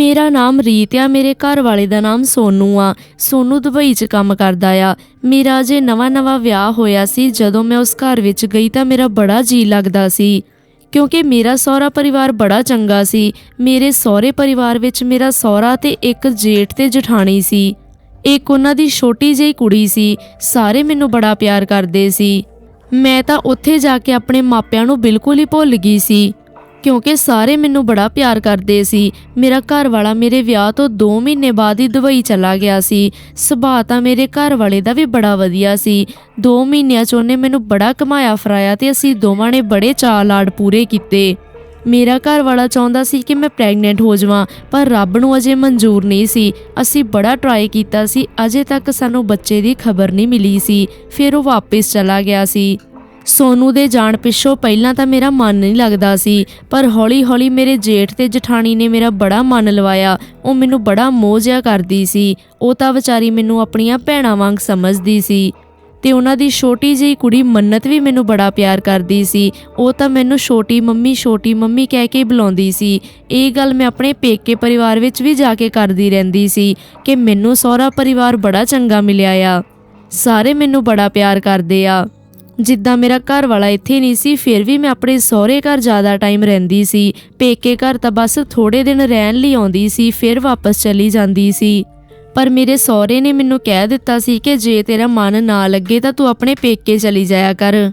ਮੇਰਾ ਨਾਮ ਰੀਤ ਆ, ਮੇਰੇ ਘਰ ਵਾਲੇ ਦਾ ਨਾਮ ਸੋਨੂ ਆ। ਸੋਨੂ ਦੁਬਈ 'ਚ ਕੰਮ ਕਰਦਾ ਆ। ਮੇਰਾ ਜੇ ਨਵਾਂ-ਨਵਾਂ ਵਿਆਹ ਹੋਇਆ ਸੀ। ਜਦੋਂ ਮੈਂ ਉਸ ਘਰ ਵਿੱਚ ਗਈ ਤਾਂ ਮੇਰਾ ਬੜਾ ਜੀ ਲੱਗਦਾ ਸੀ। ਕਿਉਂਕਿ ਮੇਰਾ ਸਹੁਰਾ ਪਰਿਵਾਰ ਬੜਾ ਚੰਗਾ ਸੀ। ਮੇਰੇ ਸਹੁਰੇ ਪਰਿਵਾਰ ਵਿੱਚ ਮੇਰਾ ਸਹੁਰਾ ਤੇ ਇੱਕ ਜੇਠ ਤੇ ਜਠਾਣੀ ਸੀ। ਇੱਕ ਉਹਨਾਂ ਦੀ ਛੋਟੀ ਜਿਹੀ ਕੁੜੀ ਸੀ। ਸਾਰੇ ਮੈਨੂੰ ਬੜਾ ਪਿਆਰ ਕਰਦੇ ਸੀ। ਮੈਂ ਤਾਂ ਉੱਥੇ ਜਾ ਕੇ ਆਪਣੇ ਮਾਪਿਆਂ ਨੂੰ ਬਿਲਕੁਲ ਹੀ ਭੁੱਲ ਗਈ ਸੀ। ਕਿਉਂਕਿ ਸਾਰੇ ਮੈਨੂੰ ਬੜਾ ਪਿਆਰ ਕਰਦੇ ਸੀ। ਮੇਰਾ ਘਰ ਵਾਲਾ ਮੇਰੇ ਵਿਆਹ ਤੋਂ 2 ਮਹੀਨੇ ਬਾਅਦ ਹੀ ਦੁਬਈ ਚਲਾ ਗਿਆ ਸੀ। ਸੁਭਾਅ ਤਾਂ ਮੇਰੇ ਘਰ ਵਾਲੇ ਦਾ ਵੀ ਬੜਾ ਵਧੀਆ ਸੀ। 2 ਮਹੀਨਿਆਂ 'ਚ ਉਹਨੇ ਮੈਨੂੰ ਬੜਾ ਕਮਾਇਆ ਫਰਾਇਆ ਤੇ ਅਸੀਂ ਦੋਵਾਂ ਨੇ ਬੜੇ ਚਾਅ ਲਾੜ ਪੂਰੇ ਕੀਤੇ। ਮੇਰਾ ਘਰ ਵਾਲਾ ਚਾਹੁੰਦਾ ਸੀ ਕਿ ਮੈਂ ਪ੍ਰੈਗਨੈਂਟ ਹੋ ਜਾਵਾਂ, ਪਰ ਰੱਬ ਨੂੰ ਅਜੇ ਮਨਜ਼ੂਰ ਨਹੀਂ ਸੀ। ਅਸੀਂ ਬੜਾ ਟਰਾਈ ਕੀਤਾ ਸੀ, ਅਜੇ ਤੱਕ ਸਾਨੂੰ ਬੱਚੇ ਦੀ ਖਬਰ ਨਹੀਂ ਮਿਲੀ ਸੀ। ਫਿਰ ਉਹ ਵਾਪਸ ਚਲਾ ਗਿਆ ਸੀ। ਸੋਨੂ ਦੇ ਜਾਣ ਪਿੱਛੋਂ ਪਹਿਲਾਂ ਤਾਂ ਮੇਰਾ ਮਨ ਨਹੀਂ ਲੱਗਦਾ ਸੀ, ਪਰ ਹੌਲੀ-ਹੌਲੀ ਮੇਰੇ ਜੇਠ ਤੇ ਜਠਾਣੀ ਨੇ ਮੇਰਾ ਬੜਾ ਮਨ ਲਵਾਇਆ, ਉਹ ਮੈਨੂੰ ਬੜਾ ਮੋਹ ਜਿਹਾ ਕਰਦੀ ਸੀ, ਉਹ ਤਾਂ ਵਿਚਾਰੀ ਮੈਨੂੰ ਆਪਣੀਆਂ ਭੈਣਾਂ ਵਾਂਗ ਸਮਝਦੀ ਸੀ ਤੇ ਉਹਨਾਂ ਦੀ ਛੋਟੀ ਜਿਹੀ ਕੁੜੀ ਮੰਨਤ ਵੀ ਮੈਨੂੰ ਬੜਾ ਪਿਆਰ ਕਰਦੀ ਸੀ, ਉਹ ਤਾਂ ਮੈਨੂੰ ਛੋਟੀ ਮੰਮੀ ਛੋਟੀ ਮੰਮੀ ਕਹਿ ਕੇ ਬੁਲਾਉਂਦੀ ਸੀ, ਇਹ ਗੱਲ ਮੈਂ ਆਪਣੇ ਪੇਕੇ ਪਰਿਵਾਰ ਵਿੱਚ ਵੀ ਜਾ ਕੇ ਕਰਦੀ ਰਹਿੰਦੀ ਸੀ ਕਿ ਮੈਨੂੰ ਸਹੁਰਾ ਪਰਿਵਾਰ ਬੜਾ ਚੰਗਾ ਮਿਲਿਆ ਆ, ਸਾਰੇ ਮੈਨੂੰ ਬੜਾ ਪਿਆਰ ਕਰਦੇ ਆ। ਜਿੱਦਾਂ ਮੇਰਾ ਘਰ ਵਾਲਾ ਇੱਥੇ ਨਹੀਂ ਸੀ, ਫਿਰ ਵੀ ਮੈਂ ਆਪਣੇ ਸਹੁਰੇ ਘਰ ਜ਼ਿਆਦਾ ਟਾਈਮ ਰਹਿੰਦੀ ਸੀ। ਪੇਕੇ ਘਰ ਤਾਂ ਬਸ ਥੋੜੇ ਦਿਨ ਰਹਿਣ ਲਈ ਆਉਂਦੀ ਸੀ, ਫਿਰ ਵਾਪਸ ਚਲੀ ਜਾਂਦੀ ਸੀ। ਪਰ ਮੇਰੇ ਸਹੁਰੇ ਨੇ ਮੈਨੂੰ ਕਹਿ ਦਿੱਤਾ ਸੀ ਕਿ ਜੇ ਤੇਰਾ ਮਨ ਨਾ ਲੱਗੇ ਤਾਂ ਤੂੰ ਆਪਣੇ ਪੇਕੇ ਚਲੀ ਜਾਇਆ ਕਰ।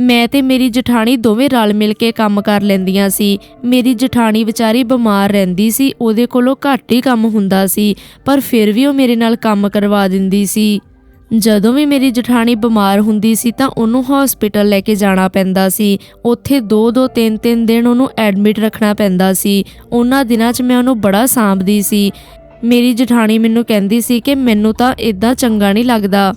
ਮੈਂ ਤੇ ਮੇਰੀ ਜਠਾਣੀ ਦੋਵੇਂ ਰਲ ਮਿਲ ਕੇ ਕੰਮ ਕਰ ਲੈਂਦੀਆਂ ਸੀ। ਮੇਰੀ ਜਠਾਣੀ ਵਿਚਾਰੀ ਬਿਮਾਰ ਰਹਿੰਦੀ ਸੀ, ਉਹਦੇ ਕੋਲੋਂ ਘੱਟ ਹੀ ਕੰਮ ਹੁੰਦਾ ਸੀ, ਪਰ ਫਿਰ ਵੀ ਉਹ ਮੇਰੇ ਨਾਲ ਕੰਮ ਕਰਵਾ ਦਿੰਦੀ ਸੀ। ਜਦੋਂ ਵੀ ਮੇਰੀ ਜਠਾਣੀ ਬਿਮਾਰ ਹੁੰਦੀ ਸੀ ਤਾਂ ਉਹਨੂੰ ਹਸਪੀਟਲ ਲੈ ਕੇ ਜਾਣਾ ਪੈਂਦਾ ਸੀ। ਉੱਥੇ 2-2 3-3 ਦਿਨ ਉਹਨੂੰ ਐਡਮਿਟ ਰੱਖਣਾ ਪੈਂਦਾ ਸੀ। ਉਹਨਾਂ ਦਿਨਾਂ 'ਚ ਮੈਂ ਉਹਨੂੰ ਬੜਾ ਸਾਂਭਦੀ ਸੀ। ਮੇਰੀ ਜਠਾਣੀ ਮੈਨੂੰ ਕਹਿੰਦੀ ਸੀ ਕਿ ਮੈਨੂੰ ਤਾਂ ਇਦਾਂ ਚੰਗਾ ਨਹੀਂ ਲੱਗਦਾ।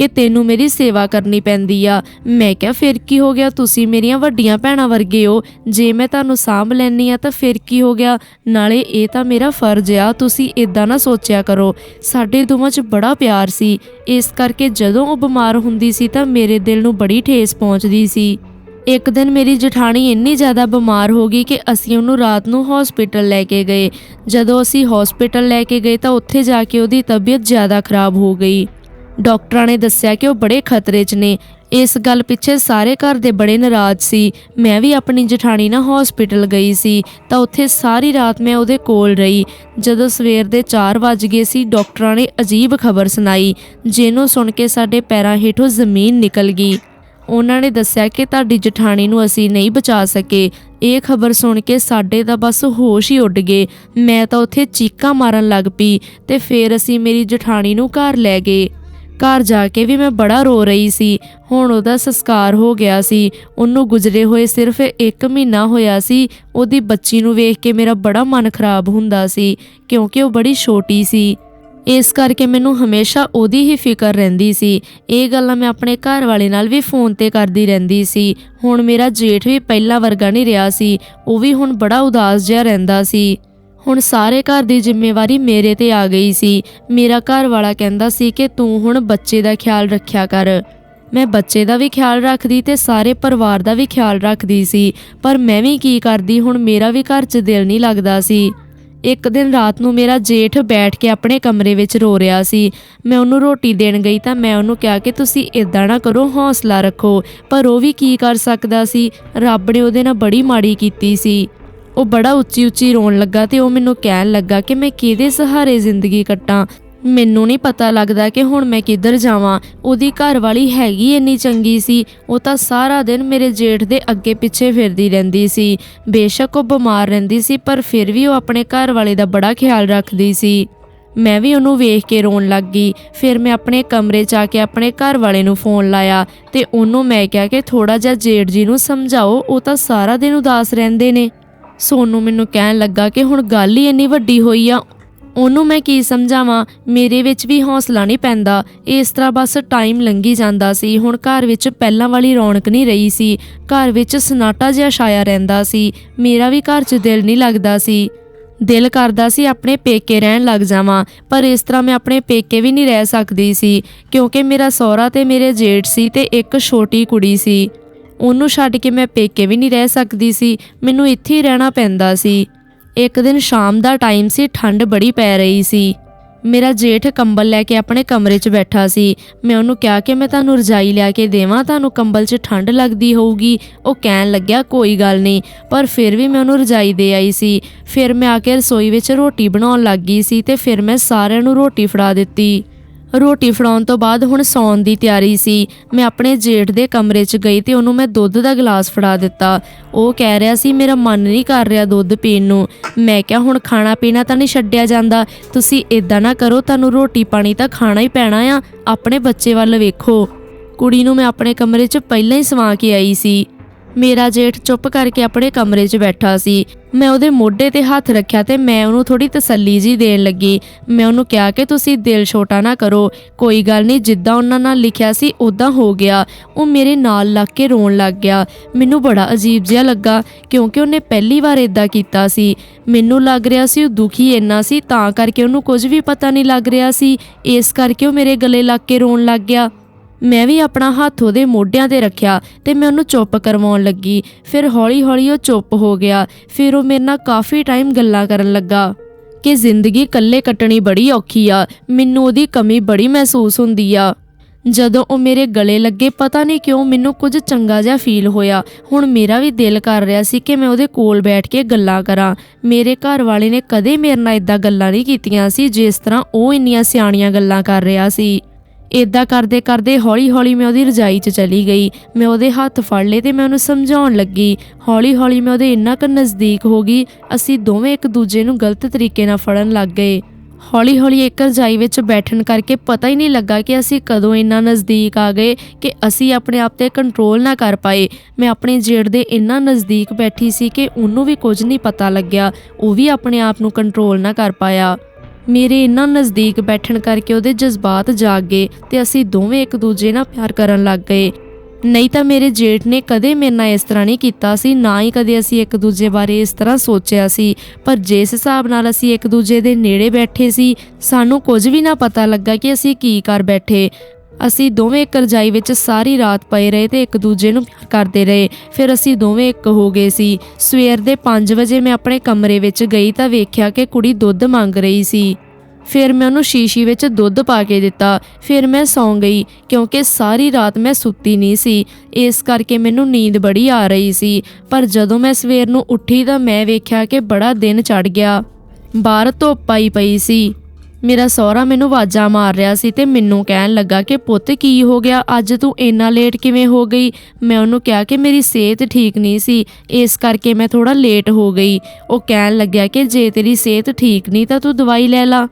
ਕਿ ਤੈਨੂੰ ਮੇਰੀ ਸੇਵਾ ਕਰਨੀ ਪੈਂਦੀ ਆ। ਮੈਂ ਕਿਹਾ, ਫਿਰ ਕੀ ਹੋ ਗਿਆ? ਤੁਸੀਂ ਮੇਰੀਆਂ ਵੱਡੀਆਂ ਭੈਣਾਂ ਵਰਗੇ ਹੋ। ਜੇ ਮੈਂ ਤੁਹਾਨੂੰ ਸਾਂਭ ਲੈਣੀ ਆ, ਤਾਂ ਫਿਰ ਕੀ ਹੋ ਗਿਆ? ਨਾਲੇ ਇਹ ਤਾਂ ਮੇਰਾ ਫਰਜ਼ ਆ, ਤੁਸੀਂ ਇਦਾਂ ਨਾ ਸੋਚਿਆ ਕਰੋ। ਸਾਡੇ ਦੋਵਾਂ 'ਚ ਬੜਾ ਪਿਆਰ ਸੀ। ਇਸ ਕਰਕੇ ਜਦੋਂ ਉਹ ਬਿਮਾਰ ਹੁੰਦੀ ਸੀ, ਤਾਂ ਮੇਰੇ ਦਿਲ ਨੂੰ ਬੜੀ ਠੇਸ ਪਹੁੰਚਦੀ ਸੀ। ਇੱਕ ਦਿਨ ਮੇਰੀ ਜਠਾਣੀ ਇੰਨੀ ਜ਼ਿਆਦਾ ਬਿਮਾਰ ਹੋ ਗਈ ਕਿ ਅਸੀਂ ਉਹਨੂੰ ਰਾਤ ਨੂੰ ਹਸਪੀਟਲ ਲੈ ਕੇ ਗਏ। ਜਦੋਂ ਅਸੀਂ ਹਸਪੀਟਲ ਲੈ ਕੇ ਗਏ, ਤਾਂ ਉੱਥੇ ਜਾ ਕੇ ਉਹਦੀ ਤਬੀਅਤ ਜ਼ਿਆਦਾ ਖਰਾਬ ਹੋ ਗਈ। ਡਾਕਟਰਾਂ ਨੇ ਦੱਸਿਆ ਕਿ ਉਹ ਬੜੇ ਖਤਰੇ 'ਚ ਨੇ। ਇਸ ਗੱਲ ਪਿੱਛੇ ਸਾਰੇ ਘਰ ਦੇ ਬੜੇ ਨਾਰਾਜ਼ ਸੀ। ਮੈਂ ਵੀ ਆਪਣੀ ਜਠਾਣੀ ਨਾਲ ਹਸਪੀਟਲ ਗਈ ਸੀ, ਤਾਂ ਉੱਥੇ ਸਾਰੀ ਰਾਤ ਮੈਂ ਉਹਦੇ ਕੋਲ ਰਹੀ। ਜਦੋਂ ਸਵੇਰ ਦੇ 4 ਵਜ ਗਏ ਸੀ, ਡਾਕਟਰਾਂ ਨੇ ਅਜੀਬ ਖਬਰ ਸੁਣਾਈ, ਜਿਹਨੂੰ ਸੁਣ ਕੇ ਸਾਡੇ ਪੈਰਾਂ ਹੇਠੋਂ ਜ਼ਮੀਨ ਨਿਕਲ ਗਈ। ਉਹਨਾਂ ਨੇ ਦੱਸਿਆ ਕਿ ਤੁਹਾਡੀ ਜਠਾਣੀ ਨੂੰ ਅਸੀਂ ਨਹੀਂ ਬਚਾ ਸਕੇ। ਇਹ ਖਬਰ ਸੁਣ ਕੇ ਸਾਡੇ ਤਾਂ ਬਸ ਹੋਸ਼ ਹੀ ਉੱਡ ਗਏ। ਮੈਂ ਤਾਂ ਉੱਥੇ ਚੀਕਾਂ ਮਾਰਨ ਲੱਗ ਪਈ ਤੇ ਫੇਰ ਅਸੀਂ ਮੇਰੀ ਜਠਾਣੀ ਨੂੰ ਘਰ ਲੈ ਗਏ। ਘਰ ਜਾ ਕੇ ਵੀ ਮੈਂ ਬੜਾ ਰੋ ਰਹੀ ਸੀ। ਹੁਣ ਉਹਦਾ ਸੰਸਕਾਰ ਹੋ ਗਿਆ ਸੀ। ਉਹਨੂੰ ਗੁਜ਼ਰੇ ਹੋਏ ਸਿਰਫ 1 ਮਹੀਨਾ ਹੋਇਆ ਸੀ। ਉਹਦੀ ਬੱਚੀ ਨੂੰ ਵੇਖ ਕੇ ਮੇਰਾ ਬੜਾ ਮਨ ਖਰਾਬ ਹੁੰਦਾ ਸੀ, ਕਿਉਂਕਿ ਉਹ ਬੜੀ ਛੋਟੀ ਸੀ। ਇਸ ਕਰਕੇ ਮੈਨੂੰ ਹਮੇਸ਼ਾ ਉਹਦੀ ਹੀ ਫਿਕਰ ਰਹਿੰਦੀ ਸੀ। ਇਹ ਗੱਲਾਂ ਮੈਂ ਆਪਣੇ ਘਰ ਵਾਲੇ ਨਾਲ ਵੀ ਫੋਨ ਤੇ ਕਰਦੀ ਰਹਿੰਦੀ ਸੀ। ਹੁਣ ਮੇਰਾ ਜੇਠ ਵੀ ਪਹਿਲਾਂ ਵਰਗਾ ਨਹੀਂ ਰਿਹਾ ਸੀ। ਉਹ ਵੀ ਹੁਣ ਬੜਾ ਉਦਾਸ ਜਿਹਾ ਰਹਿੰਦਾ ਸੀ। ਹੁਣ ਸਾਰੇ ਘਰ ਦੀ ਜ਼ਿੰਮੇਵਾਰੀ ਮੇਰੇ ਤੇ ਆ ਗਈ ਸੀ। ਮੇਰਾ ਘਰ ਵਾਲਾ ਕਹਿੰਦਾ ਸੀ ਕਿ ਤੂੰ ਹੁਣ ਬੱਚੇ ਦਾ ਖਿਆਲ ਰੱਖਿਆ ਕਰ। ਮੈਂ ਬੱਚੇ ਦਾ ਵੀ ਖਿਆਲ ਰੱਖਦੀ ਤੇ ਸਾਰੇ ਪਰਿਵਾਰ ਦਾ ਵੀ ਖਿਆਲ ਰੱਖਦੀ ਸੀ, ਪਰ ਮੈਂ ਵੀ ਕੀ ਕਰਦੀ ਹੁਣ ਮੇਰਾ ਵੀ ਘਰ 'ਚ ਦਿਲ ਨਹੀਂ ਲੱਗਦਾ ਸੀ। ਇੱਕ ਦਿਨ ਰਾਤ ਨੂੰ ਮੇਰਾ ਜੇਠ ਬੈਠ ਕੇ ਆਪਣੇ ਕਮਰੇ ਵਿੱਚ ਰੋ ਰਿਹਾ ਸੀ। ਮੈਂ ਉਹਨੂੰ ਰੋਟੀ ਦੇਣ ਗਈ ਤਾਂ ਮੈਂ ਉਹਨੂੰ ਕਿਹਾ ਕਿ ਤੁਸੀਂ ਇਦਾਂ ਨਾ ਕਰੋ, ਹੌਸਲਾ ਰੱਖੋ, ਪਰ ਉਹ ਵੀ ਕੀ ਕਰ ਸਕਦਾ ਸੀ? ਰੱਬ ਨੇ ਉਹਦੇ ਨਾਲ ਬੜੀ ਮਾੜੀ ਕੀਤੀ ਸੀ। ਉਹ ਬੜਾ ਉੱਚੀ ਉੱਚੀ ਰੋਣ ਲੱਗਾ ਤੇ ਉਹ ਮੈਨੂੰ ਕਹਿਣ ਲੱਗਾ ਕਿ ਮੈਂ ਕਿਹਦੇ ਸਹਾਰੇ ਜ਼ਿੰਦਗੀ ਕੱਟਾਂ। ਮੈਨੂੰ ਨਹੀਂ ਪਤਾ ਲੱਗਦਾ ਕਿ ਹੁਣ ਮੈਂ ਕਿੱਧਰ ਜਾਵਾਂ। ਉਹਦੀ ਘਰ ਵਾਲੀ ਹੈਗੀ ਇੰਨੀ ਚੰਗੀ ਸੀ। ਉਹ ਤਾਂ ਸਾਰਾ ਦਿਨ ਮੇਰੇ ਜੇਠ ਦੇ ਅੱਗੇ ਪਿੱਛੇ ਫਿਰਦੀ ਰਹਿੰਦੀ ਸੀ। ਬੇਸ਼ੱਕ ਉਹ ਬਿਮਾਰ ਰਹਿੰਦੀ ਸੀ, ਪਰ ਫਿਰ ਵੀ ਉਹ ਆਪਣੇ ਘਰ ਵਾਲੇ ਦਾ ਬੜਾ ਖਿਆਲ ਰੱਖਦੀ ਸੀ। ਮੈਂ ਵੀ ਉਹਨੂੰ ਵੇਖ ਕੇ ਰੋਣ ਲੱਗ ਗਈ। ਫਿਰ ਮੈਂ ਆਪਣੇ ਕਮਰੇ 'ਚ ਆ ਕੇ ਆਪਣੇ ਘਰ ਵਾਲੇ ਨੂੰ ਫੋਨ ਲਾਇਆ ਤੇ ਉਹਨੂੰ ਮੈਂ ਕਿਹਾ ਕਿ ਥੋੜਾ ਜਿਹਾ ਜੇਠ ਜੀ ਨੂੰ ਸਮਝਾਓ, ਉਹ ਤਾਂ ਸਾਰਾ ਦਿਨ ਉਦਾਸ ਰਹਿੰਦੇ ਨੇ। ਸੋਨੂੰ ਮੈਨੂੰ ਕਹਿਣ ਲੱਗਾ ਕਿ ਹੁਣ ਗੱਲ ਹੀ ਇੰਨੀ ਵੱਡੀ ਹੋਈ ਆ, ਉਹਨੂੰ ਮੈਂ ਕੀ ਸਮਝਾਵਾਂ? ਮੇਰੇ ਵਿੱਚ ਵੀ ਹੌਸਲਾ ਨਹੀਂ ਪੈਂਦਾ। ਇਸ ਤਰ੍ਹਾਂ ਬਸ ਟਾਈਮ ਲੰਘੀ ਜਾਂਦਾ ਸੀ। ਹੁਣ ਘਰ ਵਿੱਚ ਪਹਿਲਾਂ ਵਾਲੀ ਰੌਣਕ ਨਹੀਂ ਰਹੀ ਸੀ। ਘਰ ਵਿੱਚ ਸਨਾਟਾ ਜਿਹਾ ਛਾਇਆ ਰਹਿੰਦਾ ਸੀ। ਮੇਰਾ ਵੀ ਘਰ 'ਚ ਦਿਲ ਨਹੀਂ ਲੱਗਦਾ ਸੀ। ਦਿਲ ਕਰਦਾ ਸੀ ਆਪਣੇ ਪੇਕੇ ਰਹਿਣ ਲੱਗ ਜਾਵਾਂ, ਪਰ ਇਸ ਤਰ੍ਹਾਂ ਮੈਂ ਆਪਣੇ ਪੇਕੇ ਵੀ ਨਹੀਂ ਰਹਿ ਸਕਦੀ ਸੀ, ਕਿਉਂਕਿ ਮੇਰਾ ਸਹੁਰਾ ਤੇ ਮੇਰੇ ਜੇਠ ਸੀ ਤੇ ਇੱਕ ਛੋਟੀ ਕੁੜੀ ਸੀ। ਉਹਨੂੰ ਛੱਡ ਕੇ ਮੈਂ ਪੇਕੇ ਵੀ ਨਹੀਂ ਰਹਿ ਸਕਦੀ ਸੀ। ਮੈਨੂੰ ਇੱਥੇ ਹੀ ਰਹਿਣਾ ਪੈਂਦਾ ਸੀ। ਇੱਕ ਦਿਨ ਸ਼ਾਮ ਦਾ ਟਾਈਮ ਸੀ, ਠੰਡ ਬੜੀ ਪੈ ਰਹੀ ਸੀ। ਮੇਰਾ ਜੇਠ ਕੰਬਲ ਲੈ ਕੇ ਆਪਣੇ ਕਮਰੇ 'ਚ ਬੈਠਾ ਸੀ। ਮੈਂ ਉਹਨੂੰ ਕਿਹਾ ਕਿ ਮੈਂ ਤੁਹਾਨੂੰ ਰਜਾਈ ਲਿਆ ਕੇ ਦੇਵਾਂ, ਤੁਹਾਨੂੰ ਕੰਬਲ 'ਚ ਠੰਡ ਲੱਗਦੀ ਹੋਊਗੀ। ਉਹ ਕਹਿਣ ਲੱਗਿਆ, ਕੋਈ ਗੱਲ ਨਹੀਂ। ਪਰ ਫਿਰ ਵੀ ਮੈਂ ਉਹਨੂੰ ਰਜਾਈ ਦੇ ਆਈ ਸੀ। ਫਿਰ ਮੈਂ ਆ ਕੇ ਰਸੋਈ ਵਿੱਚ ਰੋਟੀ ਬਣਾਉਣ ਲੱਗ ਗਈ ਸੀ ਤੇ ਫਿਰ ਮੈਂ ਸਾਰਿਆਂ ਨੂੰ ਰੋਟੀ ਫੜਾ ਦਿੱਤੀ। ਰੋਟੀ ਫੜਾਉਣ ਤੋਂ ਬਾਅਦ ਹੁਣ ਸੌਣ ਦੀ ਤਿਆਰੀ ਸੀ। ਮੈਂ ਆਪਣੇ ਜੇਠ ਦੇ ਕਮਰੇ 'ਚ ਗਈ ਤੇ ਉਹਨੂੰ ਮੈਂ ਦੁੱਧ ਦਾ ਗਲਾਸ ਫੜਾ ਦਿੱਤਾ। ਉਹ ਕਹਿ ਰਿਹਾ ਸੀ, ਮੇਰਾ ਮਨ ਨਹੀਂ ਕਰ ਰਿਹਾ ਦੁੱਧ ਪੀਣ ਨੂੰ। ਮੈਂ ਕਿਹਾ, ਹੁਣ ਖਾਣਾ ਪੀਣਾ ਤਾਂ ਨਹੀਂ ਛੱਡਿਆ ਜਾਂਦਾ। ਤੁਸੀਂ ਇਦਾਂ ਨਾ ਕਰੋ, ਤੁਹਾਨੂੰ ਰੋਟੀ ਪਾਣੀ ਤਾਂ ਖਾਣਾ ਹੀ ਪੈਣਾ ਆ। ਆਪਣੇ ਬੱਚੇ ਵੱਲ ਵੇਖੋ। ਕੁੜੀ ਨੂੰ ਮੈਂ ਆਪਣੇ ਕਮਰੇ 'ਚ ਪਹਿਲਾਂ ਹੀ ਸਵਾ ਕੇ ਆਈ ਸੀ। ਮੇਰਾ ਜੇਠ ਚੁੱਪ ਕਰਕੇ ਆਪਣੇ ਕਮਰੇ 'ਚ ਬੈਠਾ ਸੀ। ਮੈਂ ਉਹਦੇ ਮੋਢੇ ਤੇ ਹੱਥ ਰੱਖਿਆ ਤੇ ਮੈਂ ਉਹਨੂੰ ਥੋੜੀ ਤਸੱਲੀ ਜੀ ਦੇਣ ਲੱਗੀ। ਮੈਂ ਉਹਨੂੰ ਕਿਹਾ ਕਿ ਤੁਸੀਂ ਦਿਲ ਛੋਟਾ ਨਾ ਕਰੋ। ਕੋਈ ਗੱਲ ਨਹੀਂ, ਜਿੱਦਾਂ ਉਹਨਾਂ ਨਾਲ ਲਿਖਿਆ ਸੀ ਉਦਾਂ ਹੋ ਗਿਆ। ਉਹ ਮੇਰੇ ਨਾਲ ਲੱਗ ਕੇ ਰੋਣ ਲੱਗ ਗਿਆ। ਮੈਨੂੰ ਬੜਾ ਅਜੀਬ ਜਿਹਾ ਲੱਗਾ, ਕਿਉਂਕਿ ਉਹਨੇ ਪਹਿਲੀ ਵਾਰ ਇਦਾਂ ਕੀਤਾ ਸੀ। ਮੈਨੂੰ ਲੱਗ ਰਿਹਾ ਸੀ ਉਹ ਦੁਖੀ ਇੰਨਾ ਸੀ, ਤਾਂ ਕਰਕੇ ਉਹਨੂੰ ਕੁਝ ਵੀ ਪਤਾ ਨਹੀਂ ਲੱਗ ਰਿਹਾ ਸੀ। ਇਸ ਕਰਕੇ ਉਹ ਮੇਰੇ ਗਲੇ ਲੱਗ ਕੇ ਰੋਣ ਲੱਗ ਗਿਆ। ਮੈਂ ਵੀ ਆਪਣਾ ਹੱਥ ਉਹਦੇ ਮੋਢਿਆਂ ਤੇ ਰੱਖਿਆ ਤੇ ਮੈਂ ਉਹਨੂੰ ਚੁੱਪ ਕਰਵਾਉਣ ਲੱਗੀ। ਫਿਰ ਹੌਲੀ-ਹੌਲੀ ਉਹ ਚੁੱਪ ਹੋ ਗਿਆ। ਫਿਰ ਉਹ ਮੇਰੇ ਨਾਲ ਕਾਫੀ ਟਾਈਮ ਗੱਲਾਂ ਕਰਨ ਲੱਗਾ ਕਿ ਜ਼ਿੰਦਗੀ ਇਕੱਲੇ ਕੱਟਣੀ ਬੜੀ ਔਖੀ ਆ, ਮੈਨੂੰ ਉਹਦੀ ਕਮੀ ਬੜੀ ਮਹਿਸੂਸ ਹੁੰਦੀ ਆ। ਜਦੋਂ ਉਹ ਮੇਰੇ ਗਲੇ ਲੱਗੇ, ਪਤਾ ਨਹੀਂ ਕਿਉਂ ਮੈਨੂੰ ਕੁਝ ਚੰਗਾ ਜਿਹਾ ਫੀਲ ਹੋਇਆ। ਹੁਣ ਮੇਰਾ ਵੀ ਦਿਲ ਕਰ ਰਿਹਾ ਸੀ ਕਿ ਮੈਂ ਉਹਦੇ ਕੋਲ ਬੈਠ ਕੇ ਗੱਲਾਂ ਕਰਾਂ। ਮੇਰੇ ਘਰ ਵਾਲੇ ਨੇ ਕਦੇ ਮੇਰੇ ਨਾਲ ਇਦਾਂ ਗੱਲਾਂ ਨਹੀਂ ਕੀਤੀਆਂ ਸੀ, ਜਿਸ ਤਰ੍ਹਾਂ ਉਹ ਇੰਨੀਆਂ ਸਿਆਣੀਆਂ ਗੱਲਾਂ ਕਰ ਰਿਹਾ ਸੀ। ਇਦਾਂ ਕਰਦੇ ਕਰਦੇ ਹੌਲੀ-ਹੌਲੀ ਮੈਂ ਉਹਦੀ ਰਜਾਈ 'ਚ ਚਲੀ ਗਈ। ਮੈਂ ਉਹਦੇ ਹੱਥ ਫੜ ਲਏ ਤੇ ਮੈਂ ਉਹਨੂੰ ਸਮਝਾਉਣ ਲੱਗੀ। ਹੌਲੀ-ਹੌਲੀ ਮੈਂ ਉਹਦੇ ਇੰਨਾ ਕੁ ਨਜ਼ਦੀਕ ਹੋ ਗਈ, ਅਸੀਂ ਦੋਵੇਂ ਇੱਕ ਦੂਜੇ ਨੂੰ ਗਲਤ ਤਰੀਕੇ ਨਾਲ ਫੜਨ ਲੱਗ ਗਏ। ਹੌਲੀ-ਹੌਲੀ ਇੱਕ ਰਜਾਈ ਵਿੱਚ ਬੈਠਣ ਕਰਕੇ ਪਤਾ ਹੀ ਨਹੀਂ ਲੱਗਾ ਕਿ ਅਸੀਂ ਕਦੋਂ ਇੰਨਾ ਨਜ਼ਦੀਕ ਆ ਗਏ ਕਿ ਅਸੀਂ ਆਪਣੇ ਆਪ ਤੇ ਕੰਟਰੋਲ ਨਾ ਕਰ ਪਾਏ। ਮੈਂ ਆਪਣੇ ਜੇੜ ਦੇ ਇੰਨਾ ਨਜ਼ਦੀਕ ਬੈਠੀ ਸੀ ਕਿ ਉਹਨੂੰ ਵੀ ਕੁਝ ਨਹੀਂ ਪਤਾ ਲੱਗਿਆ। ਉਹ ਵੀ ਆਪਣੇ ਆਪ ਨੂੰ ਕੰਟਰੋਲ ਨਾ ਕਰ ਪਾਇਆ। ਮੇਰੇ ਇੰਨਾ ਨਜ਼ਦੀਕ ਬੈਠਣ ਕਰਕੇ ਉਹਦੇ ਜਜ਼ਬਾਤ ਜਾਗ ਗਏ ਤੇ ਅਸੀਂ ਦੋਵੇਂ ਇੱਕ ਦੂਜੇ ਨਾਲ ਪਿਆਰ ਕਰਨ ਲੱਗ ਗਏ। ਨਹੀਂ ਤਾਂ ਮੇਰੇ ਜੇਠ ਨੇ ਕਦੇ ਮੇਰੇ ਨਾਲ ਇਸ ਤਰ੍ਹਾਂ ਨਹੀਂ ਕੀਤਾ ਸੀ, ਨਾ ਹੀ ਕਦੇ ਅਸੀਂ ਇੱਕ ਦੂਜੇ ਬਾਰੇ ਇਸ ਤਰ੍ਹਾਂ ਸੋਚਿਆ ਸੀ। ਪਰ ਜਿਸ ਹਿਸਾਬ ਨਾਲ ਅਸੀਂ ਇੱਕ ਦੂਜੇ ਦੇ ਨੇੜੇ ਬੈਠੇ ਸੀ, ਸਾਨੂੰ ਕੁਝ ਵੀ ਨਾ ਪਤਾ ਲੱਗਾ ਕਿ ਅਸੀਂ ਕੀ ਕਰ ਬੈਠੇ। ਅਸੀਂ ਦੋਵੇਂ ਇੱਕ ਰਜਾਈ ਵਿੱਚ ਸਾਰੀ ਰਾਤ ਪਏ ਰਹੇ ਤੇ ਇੱਕ ਦੂਜੇ ਨੂੰ ਪਿਆਰ ਕਰਦੇ ਰਹੇ। ਫਿਰ ਅਸੀਂ ਦੋਵੇਂ ਇੱਕ ਹੋ ਗਏ ਸੀ। ਸਵੇਰ ਦੇ 5 ਵਜੇ ਮੈਂ ਆਪਣੇ ਕਮਰੇ ਵਿੱਚ ਗਈ ਤਾਂ ਵੇਖਿਆ ਕਿ ਕੁੜੀ ਦੁੱਧ ਮੰਗ ਰਹੀ ਸੀ। ਫਿਰ ਮੈਂ ਉਹਨੂੰ ਸ਼ੀਸ਼ੀ ਵਿੱਚ ਦੁੱਧ ਪਾ ਕੇ ਦਿੱਤਾ। ਫਿਰ ਮੈਂ ਸੌਂ ਗਈ ਕਿਉਂਕਿ ਸਾਰੀ ਰਾਤ ਮੈਂ ਸੁੱਤੀ ਨਹੀਂ ਸੀ। ਇਸ ਕਰਕੇ ਮੈਨੂੰ ਨੀਂਦ ਬੜੀ ਆ ਰਹੀ ਸੀ। ਪਰ ਜਦੋਂ ਮੈਂ ਸਵੇਰ ਨੂੰ ਉੱਠੀ ਤਾਂ ਮੈਂ ਵੇਖਿਆ ਕਿ ਬੜਾ ਦਿਨ ਚੜ ਗਿਆ। ਬਾਹਰ ਧੁੱਪ ਆਈ ਪਈ ਸੀ। ਮੇਰਾ ਸਹੁਰਾ ਮੈਨੂੰ ਆਵਾਜ਼ਾਂ ਮਾਰ ਰਿਹਾ ਸੀ ਤੇ ਮੈਨੂੰ ਕਹਿਣ ਲੱਗਾ ਕਿ ਪੁੱਤ ਕੀ ਹੋ ਗਿਆ? ਅੱਜ ਤੂੰ ਇੰਨਾ ਲੇਟ ਕਿਵੇਂ ਹੋ ਗਈ? ਮੈਂ ਉਹਨੂੰ ਕਿਹਾ ਕਿ ਮੇਰੀ ਸਿਹਤ ਠੀਕ ਨਹੀਂ ਸੀ। ਇਸ ਕਰਕੇ ਮੈਂ ਥੋੜਾ ਲੇਟ ਹੋ ਗਈ। ਉਹ ਕਹਿਣ ਲੱਗਿਆ ਕਿ ਜੇ ਤੇਰੀ ਸਿਹਤ ਠੀਕ ਨਹੀਂ ਤਾਂ ਤੂੰ ਦਵਾਈ ਲੈ ਲਾ।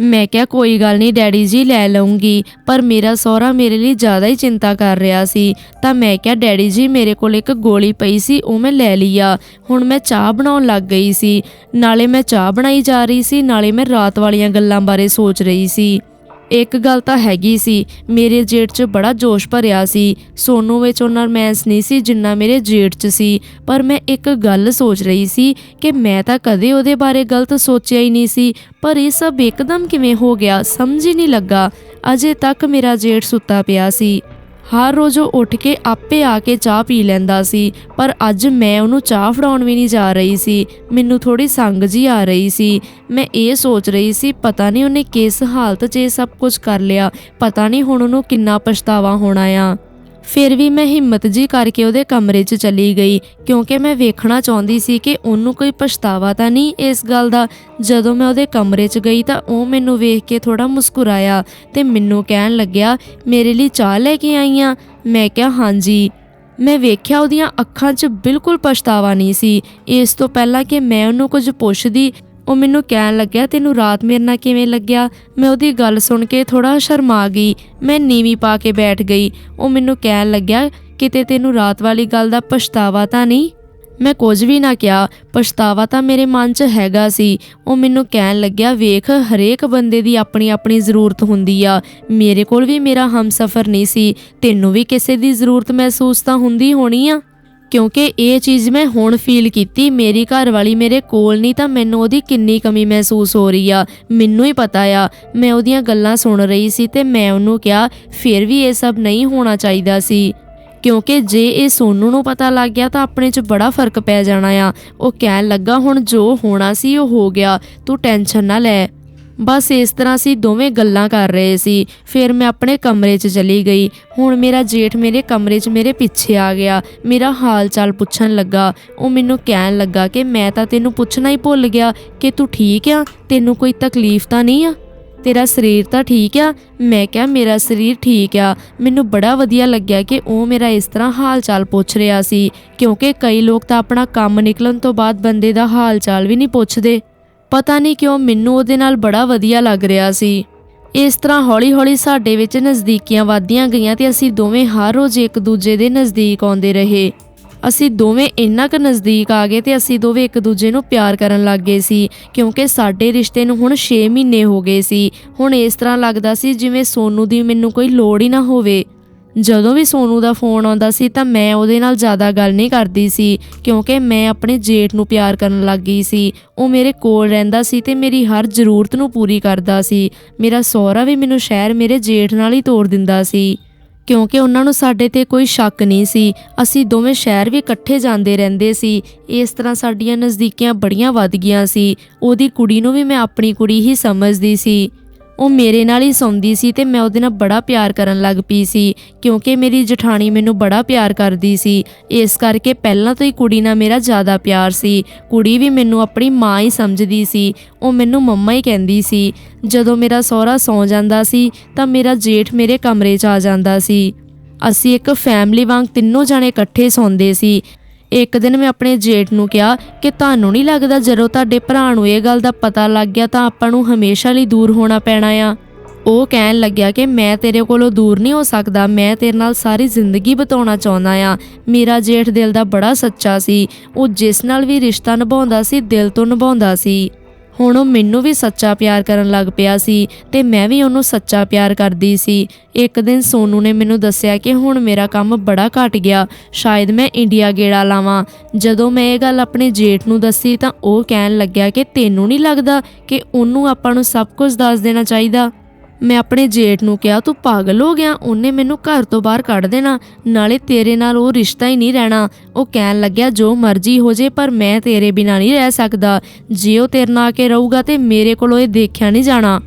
ਮੈਂ ਕਿਹਾ, ਕੋਈ ਗੱਲ ਨਹੀਂ, ਡੈਡੀ ਜੀ ਲੈ ਲਵਾਂਗੀ ਪਰ ਮੇਰਾ ਸਹੁਰਾ ਮੇਰੇ ਲਈ ਜ਼ਿਆਦਾ ਹੀ ਚਿੰਤਾ ਕਰ ਰਿਹਾ ਸੀ। ਤਾਂ ਮੈਂ ਕਿਹਾ, ਡੈਡੀ ਜੀ, ਮੇਰੇ ਕੋਲ ਇੱਕ ਗੋਲੀ ਪਈ ਸੀ, ਉਹ ਮੈਂ ਲੈ ਲਈ ਆ। ਹੁਣ ਮੈਂ ਚਾਹ ਬਣਾਉਣ ਲੱਗ ਗਈ ਸੀ। ਨਾਲੇ ਮੈਂ ਚਾਹ ਬਣਾਈ ਜਾ ਰਹੀ ਸੀ, ਨਾਲੇ ਮੈਂ ਰਾਤ ਵਾਲੀਆਂ ਗੱਲਾਂ ਬਾਰੇ ਸੋਚ ਰਹੀ ਸੀ। ਇੱਕ ਗੱਲ ਤਾਂ ਹੈਗੀ ਸੀ, ਮੇਰੇ ਜੇਠ 'ਚ ਬੜਾ ਜੋਸ਼ ਭਰਿਆ ਸੀ। ਸੋਨੂ ਵਿੱਚ ਉਹਨਾਂ ਰਮੈਂਸ ਨਹੀਂ ਸੀ ਜਿੰਨਾ ਮੇਰੇ ਜੇਠ 'ਚ ਸੀ। ਪਰ ਮੈਂ ਇੱਕ ਗੱਲ ਸੋਚ ਰਹੀ ਸੀ ਕਿ ਮੈਂ ਤਾਂ ਕਦੇ ਉਹਦੇ ਬਾਰੇ ਗਲਤ ਸੋਚਿਆ ਹੀ ਨਹੀਂ ਸੀ, ਪਰ ਇਹ ਸਭ ਇੱਕਦਮ ਕਿਵੇਂ ਹੋ ਗਿਆ ਸਮਝ ਹੀ ਨਹੀਂ ਲੱਗਾ। ਅਜੇ ਤੱਕ ਮੇਰਾ ਜੇਠ ਸੁੱਤਾ ਪਿਆ ਸੀ। ਹਰ ਰੋਜ਼ ਉਹ ਉੱਠ ਕੇ ਆਪੇ ਆ ਕੇ ਚਾਹ ਪੀ ਲੈਂਦਾ ਸੀ, ਪਰ ਅੱਜ ਮੈਂ ਉਹਨੂੰ ਚਾਹ ਫੜਾਉਣ ਵੀ ਨਹੀਂ ਜਾ ਰਹੀ ਸੀ, ਮੈਨੂੰ ਥੋੜੀ ਸੰਗ ਜੀ ਆ ਰਹੀ ਸੀ। ਮੈਂ ਇਹ ਸੋਚ ਰਹੀ ਸੀ, ਪਤਾ ਨਹੀਂ ਉਹਨੇ ਕਿਸ ਹਾਲਤ 'ਚ ਇਹ ਸਭ ਕੁਝ ਕਰ ਲਿਆ, ਪਤਾ ਨਹੀਂ ਹੁਣ ਉਹਨੂੰ ਕਿੰਨਾ ਪਛਤਾਵਾ ਹੋਣਾ ਆ। ਫਿਰ ਵੀ ਮੈਂ ਹਿੰਮਤ ਜੀ ਕਰਕੇ ਉਹਦੇ ਕਮਰੇ 'ਚ ਚਲੀ ਗਈ, ਕਿਉਂਕਿ ਮੈਂ ਵੇਖਣਾ ਚਾਹੁੰਦੀ ਸੀ ਕਿ ਉਹਨੂੰ ਕੋਈ ਪਛਤਾਵਾ ਤਾਂ ਨਹੀਂ ਇਸ ਗੱਲ ਦਾ। ਜਦੋਂ ਮੈਂ ਉਹਦੇ ਕਮਰੇ 'ਚ ਗਈ ਤਾਂ ਉਹ ਮੈਨੂੰ ਵੇਖ ਕੇ ਥੋੜਾ ਮੁਸਕਰਾਇਆ ਤੇ ਮੈਨੂੰ ਕਹਿਣ ਲੱਗਿਆ, ਮੇਰੇ ਲਈ ਚਾਹ ਲੈ ਕੇ ਆਈ ਆਈਆਂ ਮੈਂ ਕਿਹਾ, ਹਾਂਜੀ। ਮੈਂ ਵੇਖਿਆ ਉਹਦੀਆਂ ਅੱਖਾਂ 'ਚ ਬਿਲਕੁਲ ਪਛਤਾਵਾ ਨਹੀਂ ਸੀ। ਇਸ ਤੋਂ ਪਹਿਲਾਂ ਕਿ ਮੈਂ ਉਹਨੂੰ ਕੁਝ ਪੁੱਛਦੀ ਉਹ ਮੈਨੂੰ ਕਹਿਣ ਲੱਗਿਆ, ਤੈਨੂੰ ਰਾਤ ਮੇਰੇ ਨਾਲ ਕਿਵੇਂ ਲੱਗਿਆ? ਮੈਂ ਉਹਦੀ ਗੱਲ ਸੁਣ ਕੇ ਥੋੜਾ ਸ਼ਰਮਾ ਗਈ। ਮੈਂ ਨੀਵੀਂ ਪਾ ਕੇ ਬੈਠ ਗਈ। ਉਹ ਮੈਨੂੰ ਕਹਿਣ ਲੱਗਿਆ, ਕਿਤੇ ਤੈਨੂੰ ਰਾਤ ਵਾਲੀ ਗੱਲ ਦਾ ਪਛਤਾਵਾ ਤਾਂ ਨਹੀਂ? ਮੈਂ ਕੁਝ ਵੀ ਨਾ ਕਿਹਾ। ਪਛਤਾਵਾ ਤਾਂ ਮੇਰੇ ਮਨ 'ਚ ਹੈਗਾ ਸੀ। ਉਹ ਮੈਨੂੰ ਕਹਿਣ ਲੱਗਿਆ, ਵੇਖ, ਹਰੇਕ ਬੰਦੇ ਦੀ ਆਪਣੀ ਆਪਣੀ ਜ਼ਰੂਰਤ ਹੁੰਦੀ ਆ। ਮੇਰੇ ਕੋਲ ਵੀ ਮੇਰਾ ਹਮਸਫਰ ਨਹੀਂ ਸੀ। ਤੈਨੂੰ ਵੀ ਕਿਸੇ ਦੀ ਜ਼ਰੂਰਤ ਮਹਿਸੂਸ ਤਾਂ ਹੁੰਦੀ ਹੋਣੀ ਆ? ਕਿਉਂਕਿ ਇਹ ਚੀਜ਼ ਮੈਂ ਹੁਣ ਫੀਲ ਕੀਤੀ, ਮੇਰੀ ਘਰ ਵਾਲੀ ਮੇਰੇ ਕੋਲ ਨਹੀਂ ਤਾਂ ਮੈਨੂੰ ਉਹਦੀ ਕਿੰਨੀ ਕਮੀ ਮਹਿਸੂਸ ਹੋ ਰਹੀ ਆ, ਮੈਨੂੰ ਹੀ ਪਤਾ ਆ। ਮੈਂ ਉਹਦੀਆਂ ਗੱਲਾਂ ਸੁਣ ਰਹੀ ਸੀ ਤੇ ਮੈਂ ਉਹਨੂੰ ਕਿਹਾ, ਫਿਰ ਵੀ ਇਹ ਸਭ ਨਹੀਂ ਹੋਣਾ ਚਾਹੀਦਾ ਸੀ। ਕਿਉਂਕਿ ਜੇ ਇਹ ਸੋਨੂ ਨੂੰ ਪਤਾ ਲੱਗ ਗਿਆ ਤਾਂ ਆਪਣੇ 'ਚ ਬੜਾ ਫ਼ਰਕ ਪੈ ਜਾਣਾ ਆ। ਉਹ ਕਹਿਣ ਲੱਗਾ, ਹੁਣ ਜੋ ਹੋਣਾ ਸੀ ਉਹ ਹੋ ਗਿਆ, ਤੂੰ ਟੈਨਸ਼ਨ ਨਾ ਲੈ। ਬਸ ਇਸ ਤਰ੍ਹਾਂ ਅਸੀਂ ਦੋਵੇਂ ਗੱਲਾਂ ਕਰ ਰਹੇ ਸੀ। ਫਿਰ ਮੈਂ ਆਪਣੇ ਕਮਰੇ 'ਚ ਚਲੀ ਗਈ। ਹੁਣ ਮੇਰਾ ਜੇਠ ਮੇਰੇ ਕਮਰੇ 'ਚ ਮੇਰੇ ਪਿੱਛੇ ਆ ਗਿਆ। ਮੇਰਾ ਹਾਲ ਚਾਲ ਪੁੱਛਣ ਲੱਗਾ। ਉਹ ਮੈਨੂੰ ਕਹਿਣ ਲੱਗਾ ਕਿ ਮੈਂ ਤਾਂ ਤੈਨੂੰ ਪੁੱਛਣਾ ਹੀ ਭੁੱਲ ਗਿਆ ਕਿ ਤੂੰ ਠੀਕ ਆ? ਤੈਨੂੰ ਕੋਈ ਤਕਲੀਫ ਤਾਂ ਨਹੀਂ ਆ? ਤੇਰਾ ਸਰੀਰ ਤਾਂ ਠੀਕ ਆ? ਮੈਂ ਕਿਹਾ, ਮੇਰਾ ਸਰੀਰ ਠੀਕ ਆ। ਮੈਨੂੰ ਬੜਾ ਵਧੀਆ ਲੱਗਿਆ ਕਿ ਉਹ ਮੇਰਾ ਇਸ ਤਰ੍ਹਾਂ ਹਾਲ ਚਾਲ ਪੁੱਛ ਰਿਹਾ ਸੀ। ਕਿਉਂਕਿ ਕਈ ਲੋਕ ਤਾਂ ਆਪਣਾ ਕੰਮ ਨਿਕਲਣ ਤੋਂ ਬਾਅਦ ਬੰਦੇ ਦਾ ਹਾਲ ਚਾਲ ਵੀ ਨਹੀਂ ਪੁੱਛਦੇ। ਪਤਾ ਨਹੀਂ ਕਿਉਂ ਮੈਨੂੰ ਉਹਦੇ ਨਾਲ ਬੜਾ ਵਧੀਆ ਲੱਗ ਰਿਹਾ ਸੀ। ਇਸ ਤਰ੍ਹਾਂ ਹੌਲੀ-ਹੌਲੀ ਸਾਡੇ ਵਿੱਚ ਨਜ਼ਦੀਕੀਆਂ ਵਧਦੀਆਂ ਗਈਆਂ ਤੇ ਅਸੀਂ ਦੋਵੇਂ ਹਰ ਰੋਜ਼ ਇੱਕ ਦੂਜੇ ਦੇ ਨਜ਼ਦੀਕ ਆਉਂਦੇ ਰਹੇ। ਅਸੀਂ ਦੋਵੇਂ ਇੰਨਾ ਕੁ ਨਜ਼ਦੀਕ ਆ ਗਏ ਤੇ ਅਸੀਂ ਦੋਵੇਂ ਇੱਕ ਦੂਜੇ ਨੂੰ ਪਿਆਰ ਕਰਨ ਲੱਗ ਗਏ ਸੀ, ਕਿਉਂਕਿ ਸਾਡੇ ਰਿਸ਼ਤੇ ਨੂੰ ਹੁਣ 6 ਮਹੀਨੇ ਹੋ ਗਏ ਸੀ। ਹੁਣ ਇਸ ਤਰ੍ਹਾਂ ਲੱਗਦਾ ਸੀ ਜਿਵੇਂ ਸੋਨੂ ਦੀ ਮੈਨੂੰ ਕੋਈ ਲੋੜ ਹੀ ਨਾ ਹੋਵੇ। ਜਦੋਂ ਵੀ ਸੋਨੂ ਦਾ ਫੋਨ ਆਉਂਦਾ ਸੀ ਤਾਂ ਮੈਂ ਉਹਦੇ ਨਾਲ ਜ਼ਿਆਦਾ ਗੱਲ ਨਹੀਂ ਕਰਦੀ ਸੀ, ਕਿਉਂਕਿ ਮੈਂ ਆਪਣੇ ਜੇਠ ਨੂੰ ਪਿਆਰ ਕਰਨ ਲੱਗ ਗਈ ਸੀ। ਉਹ ਮੇਰੇ ਕੋਲ ਰਹਿੰਦਾ ਸੀ ਤੇ ਮੇਰੀ ਹਰ ਜ਼ਰੂਰਤ ਨੂੰ ਪੂਰੀ ਕਰਦਾ ਸੀ। ਮੇਰਾ ਸਹੁਰਾ ਵੀ ਮੈਨੂੰ ਸ਼ਹਿਰ ਮੇਰੇ ਜੇਠ ਨਾਲ ਹੀ ਤੋੜ ਦਿੰਦਾ ਸੀ। ਕਿਉਂਕਿ ਉਹਨਾਂ ਨੂੰ ਸਾਡੇ ਤੇ ਕੋਈ ਸ਼ੱਕ ਨਹੀਂ ਸੀ, ਅਸੀਂ ਦੋਵੇਂ ਸ਼ਹਿਰ ਵੀ ਇਕੱਠੇ ਜਾਂਦੇ ਰਹਿੰਦੇ ਸੀ। ਇਸ ਤਰ੍ਹਾਂ ਸਾਡੀਆਂ ਨਜ਼ਦੀਕੀਆਂ ਬੜੀਆਂ ਵੱਧ ਗਈਆਂ ਸੀ। ਉਹਦੀ ਕੁੜੀ ਨੂੰ ਵੀ ਮੈਂ ਆਪਣੀ ਕੁੜੀ ਹੀ ਸਮਝਦੀ ਸੀ। ਉਹ ਮੇਰੇ ਨਾਲ ਹੀ ਸੌਂਦੀ ਸੀ ਤੇ ਮੈਂ ਉਹਦੇ ਨਾਲ ਬੜਾ ਪਿਆਰ ਕਰਨ ਲੱਗ ਪਈ ਸੀ, ਕਿਉਂਕਿ ਮੇਰੀ ਜਠਾਣੀ ਮੈਨੂੰ ਬੜਾ ਪਿਆਰ ਕਰਦੀ ਸੀ। ਇਸ ਕਰਕੇ ਪਹਿਲਾਂ ਤੋਂ ਹੀ ਕੁੜੀ ਨਾਲ ਮੇਰਾ ਜ਼ਿਆਦਾ ਪਿਆਰ ਸੀ। ਕੁੜੀ ਵੀ ਮੈਨੂੰ ਆਪਣੀ ਮਾਂ ਹੀ ਸਮਝਦੀ ਸੀ, ਉਹ ਮੈਨੂੰ ਮੰਮਾ ਹੀ ਕਹਿੰਦੀ ਸੀ। ਜਦੋਂ ਮੇਰਾ ਸਹੁਰਾ ਸੌਂ ਜਾਂਦਾ ਸੀ, ਤਾਂ ਮੇਰਾ ਜੇਠ ਮੇਰੇ ਕਮਰੇ 'ਚ ਆ ਜਾਂਦਾ ਸੀ। ਅਸੀਂ ਇੱਕ ਫੈਮਿਲੀ ਵਾਂਗ ਤਿੰਨੋਂ ਜਾਣੇ ਇਕੱਠੇ ਸੌਂਦੇ ਸੀ। ਇੱਕ ਦਿਨ ਮੈਂ ਆਪਣੇ ਜੇਠ ਨੂੰ ਕਿਹਾ ਕਿ ਤੁਹਾਨੂੰ ਨਹੀਂ ਲੱਗਦਾ ਜਦੋਂ ਤੁਹਾਡੇ ਭਰਾ ਨੂੰ ਇਹ ਗੱਲ ਦਾ ਪਤਾ ਲੱਗ ਗਿਆ ਤਾਂ ਆਪਾਂ ਨੂੰ ਹਮੇਸ਼ਾ ਲਈ ਦੂਰ ਹੋਣਾ ਪੈਣਾ ਆ? ਉਹ ਕਹਿਣ ਲੱਗਿਆ ਕਿ ਮੈਂ ਤੇਰੇ ਕੋਲੋਂ ਦੂਰ ਨਹੀਂ ਹੋ ਸਕਦਾ, ਮੈਂ ਤੇਰੇ ਨਾਲ ਸਾਰੀ ਜ਼ਿੰਦਗੀ ਬਿਤਾਉਣਾ ਚਾਹੁੰਦਾ ਆ। ਮੇਰਾ ਜੇਠ ਦਿਲ ਦਾ ਬੜਾ ਸੱਚਾ ਸੀ। ਉਹ ਜਿਸ ਨਾਲ ਵੀ ਰਿਸ਼ਤਾ ਨਿਭਾਉਂਦਾ ਸੀ, ਦਿਲ ਤੋਂ ਨਿਭਾਉਂਦਾ ਸੀ। ਹੁਣ ਉਹ ਮੈਨੂੰ ਵੀ ਸੱਚਾ ਪਿਆਰ ਕਰਨ ਲੱਗ ਪਿਆ ਸੀ ਤੇ ਮੈਂ ਵੀ ਉਹਨੂੰ ਸੱਚਾ ਪਿਆਰ ਕਰਦੀ ਸੀ। ਇੱਕ ਦਿਨ ਸੋਨੂ ਨੇ ਮੈਨੂੰ ਦੱਸਿਆ ਕਿ ਹੁਣ ਮੇਰਾ ਕੰਮ ਬੜਾ ਘਟ ਗਿਆ, ਸ਼ਾਇਦ ਮੈਂ ਇੰਡੀਆ ਗੇੜਾ ਲਾਵਾਂ। ਜਦੋਂ ਮੈਂ ਇਹ ਗੱਲ ਆਪਣੇ ਜੇਠ ਨੂੰ ਦੱਸੀ ਤਾਂ ਉਹ ਕਹਿਣ ਲੱਗਿਆ ਕਿ ਤੈਨੂੰ ਨਹੀਂ ਲੱਗਦਾ ਕਿ ਉਹਨੂੰ ਆਪਾਂ ਨੂੰ ਸਭ ਕੁਝ ਦੱਸ ਦੇਣਾ ਚਾਹੀਦਾ? ਮੈਂ ਆਪਣੇ ਜੇਠ ਨੂੰ ਕਿਹਾ, ਤੂੰ ਪਾਗਲ ਹੋ ਗਿਆ, ਉਹਨੇ ਮੈਨੂੰ ਘਰ ਤੋਂ ਬਾਹਰ ਕੱਢ ਦੇਣਾ, ਨਾਲੇ ਤੇਰੇ ਨਾਲ ਉਹ ਰਿਸ਼ਤਾ ਹੀ ਨਹੀਂ ਰਹਿਣਾ। ਉਹ ਕਹਿਣ ਲੱਗਿਆ, ਜੋ ਮਰਜ਼ੀ ਹੋ ਜੇ, ਪਰ ਮੈਂ ਤੇਰੇ ਬਿਨਾਂ ਨਹੀਂ ਰਹਿ ਸਕਦਾ। ਜੇ ਉਹ ਤੇਰੇ ਨਾਲ ਆ ਕੇ ਰਹੂਗਾ ਤੇ ਮੇਰੇ ਕੋਲੋਂ ਇਹ ਦੇਖਿਆ ਨਹੀਂ ਜਾਣਾ।